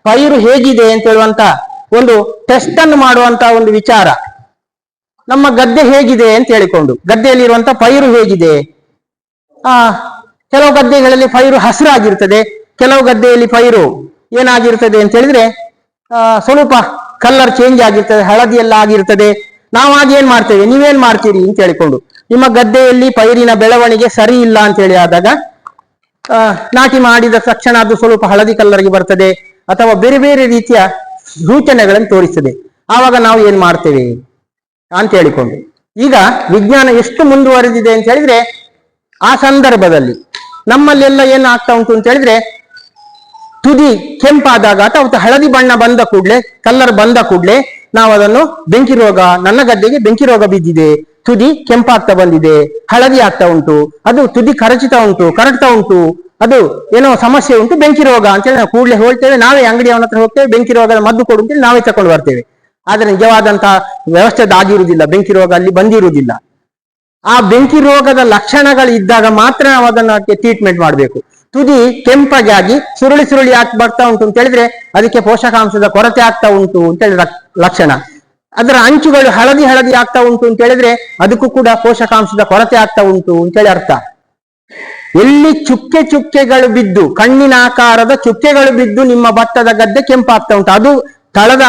ಪೈರು ಹೇಗಿದೆ ಅಂತ ಹೇಳುವಂತ ಒಂದು ಟೆಸ್ಟ್ ಅನ್ನು ಮಾಡುವಂತ ಒಂದು ವಿಚಾರ. ನಮ್ಮ ಗದ್ದೆ ಹೇಗಿದೆ ಅಂತ ಹೇಳಿಕೊಂಡು, ಗದ್ದೆಯಲ್ಲಿರುವಂತ ಪೈರು ಹೇಗಿದೆ? ಆ, ಕೆಲವು ಗದ್ದೆಗಳಲ್ಲಿ ಪೈರು ಹಸಿರಾಗಿರ್ತದೆ, ಕೆಲವು ಗದ್ದೆಯಲ್ಲಿ ಪೈರು ಏನಾಗಿರ್ತದೆ ಅಂತ ಹೇಳಿದ್ರೆ ಸ್ವಲ್ಪ ಕಲರ್ ಚೇಂಜ್ ಆಗಿರ್ತದೆ ಹಳದಿ ಎಲ್ಲ ಆಗಿರ್ತದೆ. ನಾವಾಗ ಏನ್ ಮಾಡ್ತೇವೆ? ನೀವೇನ್ ಮಾಡ್ತೀರಿ ಅಂತ ಹೇಳಿಕೊಂಡು. ನಿಮ್ಮ ಗದ್ದೆಯಲ್ಲಿ ಪೈರಿನ ಬೆಳವಣಿಗೆ ಸರಿ ಇಲ್ಲ ಅಂತ ಹೇಳಿ ಆದಾಗ ನಾಟಿ ಮಾಡಿದ ತಕ್ಷಣ ಅದು ಸ್ವಲ್ಪ ಹಳದಿ ಕಲ್ಲರ್ಗೆ ಬರ್ತದೆ ಅಥವಾ ಬೇರೆ ಬೇರೆ ರೀತಿಯ ಸೂಚನೆಗಳನ್ನು ತೋರಿಸ್ತದೆ. ಆವಾಗ ನಾವು ಏನ್ ಮಾಡ್ತೇವೆ ಅಂತ ಹೇಳಿಕೊಂಡು. ಈಗ ವಿಜ್ಞಾನ ಎಷ್ಟು ಮುಂದುವರೆದಿದೆ ಅಂತ ಹೇಳಿದ್ರೆ, ಆ ಸಂದರ್ಭದಲ್ಲಿ ನಮ್ಮಲ್ಲೆಲ್ಲ ಏನ್ ಆಗ್ತಾ ಉಂಟು ಅಂತ ಹೇಳಿದ್ರೆ ತುದಿ ಕೆಂಪಾದಾಗ ಅಥವಾ ಹಳದಿ ಬಣ್ಣ ಬಂದ ಕೂಡ್ಲೆ ಕಲ್ಲರ್ ಬಂದ ಕೂಡ್ಲೆ ನಾವು ಅದನ್ನು ಬೆಂಕಿ ರೋಗ, ನನ್ನ ಗದ್ದೆಗೆ ಬೆಂಕಿ ರೋಗ ಬಿದ್ದಿದೆ. ತುದಿ ಕೆಂಪಾಗ್ತಾ ಬಂದಿದೆ, ಹಳದಿ ಆಗ್ತಾ ಉಂಟು, ಅದು ತುದಿ ಕರಚಿತಾ ಉಂಟು ಕರಟ್ತಾ ಉಂಟು, ಅದು ಏನೋ ಸಮಸ್ಯೆ ಉಂಟು, ಬೆಂಕಿ ರೋಗ ಅಂತೇಳಿ ನಾವು ಕೂಡಲೇ ಹೋಗ್ತೇವೆ ನಾವೇ ಅಂಗಡಿಯವನ ಹತ್ರ ಹೋಗ್ತೇವೆ, ಬೆಂಕಿ ರೋಗದ ಮದ್ದು ಕೊಡು ಅಂತೇಳಿ ನಾವೇ ತಕೊಂಡು ಬರ್ತೇವೆ. ಆದ್ರೆ ನಿಜವಾದಂತಹ ವ್ಯವಸ್ಥೆ ಆಗಿರುವುದಿಲ್ಲ, ಬೆಂಕಿ ರೋಗ ಅಲ್ಲಿ ಬಂದಿರುವುದಿಲ್ಲ. ಆ ಬೆಂಕಿ ರೋಗದ ಲಕ್ಷಣಗಳು ಇದ್ದಾಗ ಮಾತ್ರ ನಾವು ಅದನ್ನ ಟ್ರೀಟ್ಮೆಂಟ್ ಮಾಡಬೇಕು. ತುದಿ ಕೆಂಪಗಾಗಿ ಸುರುಳಿ ಸುರುಳಿ ಯಾಕೆ ಬರ್ತಾ ಉಂಟು ಅಂತ ಹೇಳಿದ್ರೆ ಅದಕ್ಕೆ ಪೋಷಕಾಂಶದ ಕೊರತೆ ಆಗ್ತಾ ಉಂಟು ಅಂತ ಹೇಳಿ ಲಕ್ಷಣ. ಅದರ ಅಂಚುಗಳು ಹಳದಿ ಹಳದಿ ಆಗ್ತಾ ಉಂಟು ಅಂತ ಹೇಳಿದ್ರೆ ಅದಕ್ಕೂ ಕೂಡ ಪೋಷಕಾಂಶದ ಕೊರತೆ ಆಗ್ತಾ ಉಂಟು ಅಂತೇಳಿ ಅರ್ಥ. ಎಲ್ಲಿ ಚುಕ್ಕೆ ಚುಕ್ಕೆಗಳು ಬಿದ್ದು, ಕಣ್ಣಿನ ಆಕಾರದ ಚುಕ್ಕೆಗಳು ಬಿದ್ದು ನಿಮ್ಮ ಭತ್ತದ ಗದ್ದೆ ಕೆಂಪಾಗ್ತಾ ಉಂಟು. ಅದು ತಳದ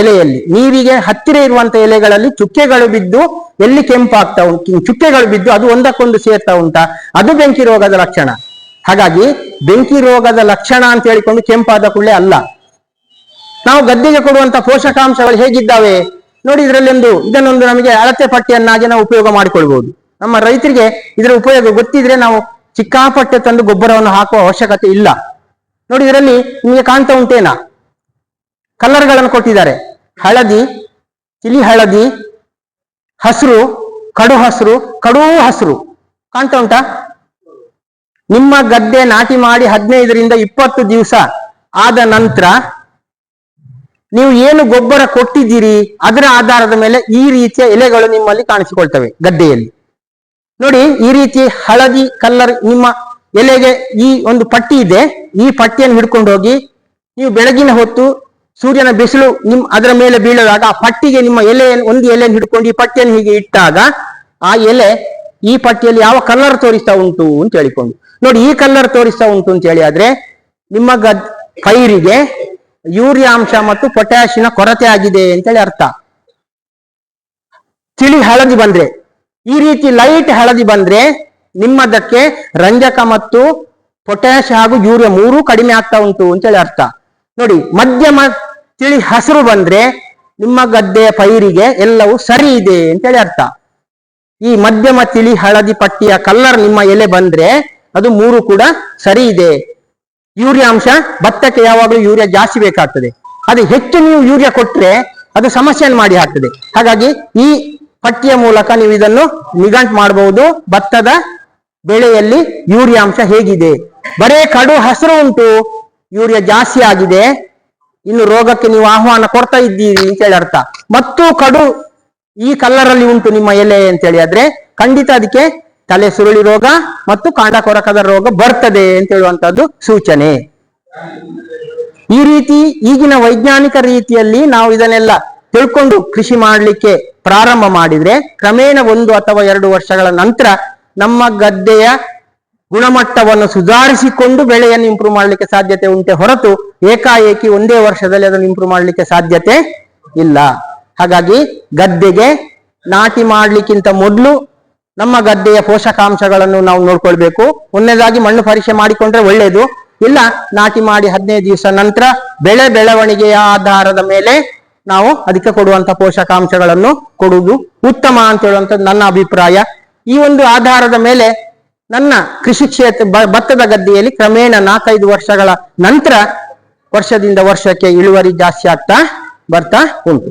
ಎಲೆಯಲ್ಲಿ, ನೀರಿಗೆ ಹತ್ತಿರ ಇರುವಂತ ಎಲೆಗಳಲ್ಲಿ ಚುಕ್ಕೆಗಳು ಬಿದ್ದು ಎಲ್ಲಿ ಕೆಂಪಾಗ್ತಾ ಉಂಟು, ಚುಕ್ಕೆಗಳು ಬಿದ್ದು ಅದು ಒಂದಕ್ಕೊಂದು ಸೇರ್ತಾ ಉಂಟಾ. ಅದು ಬೆಂಕಿ ರೋಗದ ಲಕ್ಷಣ. ಹಾಗಾಗಿ ಬೆಂಕಿ ರೋಗದ ಲಕ್ಷಣ ಅಂತ ಹೇಳಿಕೊಂಡು ಕೆಂಪಾದ ಕೂಡಲೇ ಅಲ್ಲ. ನಾವು ಗದ್ದೆಗೆ ಕೊಡುವಂತ ಪೋಷಕಾಂಶಗಳು ಹೇಗಿದ್ದಾವೆ? ನೋಡಿ ಇದರಲ್ಲೊಂದು, ಇದನ್ನೊಂದು ನಮಗೆ ಅಳತೆ ಪಟ್ಟಿಯನ್ನಾಗಿ ನಾವು ಉಪಯೋಗ ಮಾಡಿಕೊಳ್ಬಹುದು. ನಮ್ಮ ರೈತರಿಗೆ ಇದರ ಉಪಯೋಗ ಗೊತ್ತಿದ್ರೆ ನಾವು ಚಿಕ್ಕಾಪಟ್ಟೆ ತಂದು ಗೊಬ್ಬರವನ್ನು ಹಾಕುವ ಅವಶ್ಯಕತೆ ಇಲ್ಲ. ನೋಡಿ ಇದರಲ್ಲಿ ನಿಮಗೆ ಕಾಣ್ತಾ ಉಂಟೇನಾ? ಕಲರ್ಗಳನ್ನು ಕೊಟ್ಟಿದ್ದಾರೆ. ಹಳದಿ ತಿಳಿ ಹಳದಿ, ಹಸಿರು, ಕಡು ಹಸಿರು ಕಡು ಹಸಿರು. ಕಾಣ್ತಾ ಉಂಟಾ? ನಿಮ್ಮ ಗದ್ದೆ ನಾಟಿ ಮಾಡಿ ಹದಿನೈದರಿಂದ ಇಪ್ಪತ್ತು ದಿವಸ ಆದ ನಂತರ ನೀವು ಏನು ಗೊಬ್ಬರ ಕೊಟ್ಟಿದ್ದೀರಿ, ಅದರ ಆಧಾರದ ಮೇಲೆ ಈ ರೀತಿಯ ಎಲೆಗಳು ನಿಮ್ಮಲ್ಲಿ ಕಾಣಿಸಿಕೊಳ್ತವೆ ಗದ್ದೆಯಲ್ಲಿ. ನೋಡಿ, ಈ ರೀತಿ ಹಳದಿ ಕಲ್ಲರ್ ನಿಮ್ಮ ಎಲೆಗೆ ಈ ಒಂದು ಪಟ್ಟಿ ಇದೆ. ಈ ಪಟ್ಟಿಯನ್ನು ಹಿಡ್ಕೊಂಡು ಹೋಗಿ ನೀವು ಬೆಳಗಿನ ಹೊತ್ತು ಸೂರ್ಯನ ಬಿಸಿಲು ನಿಮ್ ಅದರ ಮೇಲೆ ಬೀಳುವಾಗ ಆ ಪಟ್ಟಿಗೆ ನಿಮ್ಮ ಎಲೆಯನ್ನು ಒಂದು ಎಲೆಯನ್ನು ಹಿಡ್ಕೊಂಡು ಈ ಪಟ್ಟಿಯನ್ನು ಹೀಗೆ ಇಟ್ಟಾಗ ಆ ಎಲೆ ಈ ಪಟ್ಟಿಯಲ್ಲಿ ಯಾವ ಕಲರ್ ತೋರಿಸ್ತಾ ಉಂಟು ಅಂತ ಹೇಳಿಕೊಂಡು. ನೋಡಿ, ಈ ಕಲ್ಲರ್ ತೋರಿಸ್ತಾ ಉಂಟು ಅಂತ ಹೇಳಿ ಆದ್ರೆ, ನಿಮ್ಮ ಗದ್ ಪೈರಿಗೆ ಯೂರಿಯಾ ಅಂಶ ಮತ್ತು ಪೊಟ್ಯಾಶಿನ ಕೊರತೆ ಆಗಿದೆ ಅಂತೇಳಿ ಅರ್ಥ. ತಿಳಿ ಹಳದಿ ಬಂದ್ರೆ, ಈ ರೀತಿ ಲೈಟ್ ಹಳದಿ ಬಂದ್ರೆ ನಿಮ್ಮದಕ್ಕೆ ರಂಜಕ ಮತ್ತು ಪೊಟ್ಯಾಶ್ ಹಾಗೂ ಯೂರಿಯಾ ಮೂರೂ ಕಡಿಮೆ ಆಗ್ತಾ ಉಂಟು ಅಂತೇಳಿ ಅರ್ಥ. ನೋಡಿ, ಮಧ್ಯಮ ತಿಳಿ ಹಸಿರು ಬಂದ್ರೆ ನಿಮ್ಮ ಗದ್ದೆಯ ಪೈರಿಗೆ ಎಲ್ಲವೂ ಸರಿ ಇದೆ ಅಂತೇಳಿ ಅರ್ಥ. ಈ ಮಧ್ಯಮ ತಿಳಿ ಹಳದಿ ಪಟ್ಟಿಯ ಕಲ್ಲರ್ ನಿಮ್ಮ ಎಲೆ ಬಂದ್ರೆ ಅದು ಮೂರು ಕೂಡ ಸರಿ ಇದೆ. ಯೂರಿಯಾ ಅಂಶ, ಭತ್ತಕ್ಕೆ ಯಾವಾಗಲೂ ಯೂರಿಯಾ ಜಾಸ್ತಿ ಬೇಕಾಗ್ತದೆ. ಅದು ಹೆಚ್ಚು ನೀವು ಯೂರಿಯಾ ಕೊಟ್ರೆ ಅದು ಸಮಸ್ಯೆಯನ್ನು ಮಾಡಿ ಹಾಕ್ತದೆ. ಹಾಗಾಗಿ ಈ ಪಟ್ಟಿಯ ಮೂಲಕ ನೀವು ಇದನ್ನು ನಿಗಂಟ್ ಮಾಡಬಹುದು. ಭತ್ತದ ಬೆಳೆಯಲ್ಲಿ ಯೂರಿಯಾ ಅಂಶ ಹೇಗಿದೆ. ಬರೇ ಕಡು ಹಸಿರು ಉಂಟು. ಯೂರಿಯಾ ಜಾಸ್ತಿ ಆಗಿದೆ. ಇನ್ನು ರೋಗಕ್ಕೆ ನೀವು ಆಹ್ವಾನ ಕೊಡ್ತಾ ಇದ್ದೀರಿ ಅಂತ ಹೇಳಿ ಅರ್ಥ. ಮತ್ತು ಕಡು ಈ ಕಲ್ಲರಲ್ಲಿ ಉಂಟು ನಿಮ್ಮ ಎಲೆ ಅಂತೇಳಿ ಆದ್ರೆ ಖಂಡಿತ ಅದಕ್ಕೆ ತಲೆ ಸುರುಳಿ ರೋಗ ಮತ್ತು ಕಾಂಡ ಕೊರಕದ ರೋಗ ಬರ್ತದೆ ಅಂತ ಹೇಳುವಂತದ್ದು ಸೂಚನೆ. ಈ ರೀತಿ ಈಗಿನ ವೈಜ್ಞಾನಿಕ ರೀತಿಯಲ್ಲಿ ನಾವು ಇದನ್ನೆಲ್ಲ ತಿಳ್ಕೊಂಡು ಕೃಷಿ ಮಾಡಲಿಕ್ಕೆ ಪ್ರಾರಂಭ ಮಾಡಿದ್ರೆ ಕ್ರಮೇಣ ಒಂದು ಅಥವಾ ಎರಡು ವರ್ಷಗಳ ನಂತರ ನಮ್ಮ ಗದ್ದೆಯ ಗುಣಮಟ್ಟವನ್ನು ಸುಧಾರಿಸಿಕೊಂಡು ಬೆಳೆಯನ್ನು ಇಂಪ್ರೂವ್ ಮಾಡಲಿಕ್ಕೆ ಸಾಧ್ಯತೆ ಉಂಟೆ ಹೊರತು ಏಕಾಏಕಿ ಒಂದೇ ವರ್ಷದಲ್ಲಿ ಅದನ್ನು ಇಂಪ್ರೂವ್ ಮಾಡಲಿಕ್ಕೆ ಸಾಧ್ಯತೆ ಇಲ್ಲ. ಹಾಗಾಗಿ ಗದ್ದೆಗೆ ನಾಟಿ ಮಾಡ್ಲಿಕ್ಕಿಂತ ಮೊದಲು ನಮ್ಮ ಗದ್ದೆಯ ಪೋಷಕಾಂಶಗಳನ್ನು ನಾವು ನೋಡ್ಕೊಳ್ಬೇಕು. ಒಂದನೇದಾಗಿ ಮಣ್ಣು ಪರೀಕ್ಷೆ ಮಾಡಿಕೊಂಡ್ರೆ ಒಳ್ಳೆಯದು ಇಲ್ಲ, ನಾಟಿ ಮಾಡಿ ಹದಿನೈದು ದಿವಸ ನಂತರ ಬೆಳೆ ಬೆಳವಣಿಗೆಯ ಆಧಾರದ ಮೇಲೆ ನಾವು ಅದಕ್ಕೆ ಕೊಡುವಂತ ಪೋಷಕಾಂಶಗಳನ್ನು ಕೊಡುವುದು ಉತ್ತಮ ಅಂತ ಹೇಳುವಂಥದ್ದು ನನ್ನ ಅಭಿಪ್ರಾಯ. ಈ ಒಂದು ಆಧಾರದ ಮೇಲೆ ನನ್ನ ಕೃಷಿ ಕ್ಷೇತ್ರ ಭತ್ತದ ಗದ್ದೆಯಲ್ಲಿ ಕ್ರಮೇಣ ನಾಲ್ಕೈದು ವರ್ಷಗಳ ನಂತರ ವರ್ಷದಿಂದ ವರ್ಷಕ್ಕೆ ಇಳುವರಿ ಜಾಸ್ತಿ ಆಗ್ತಾ ಬರ್ತಾ ಉಂಟು.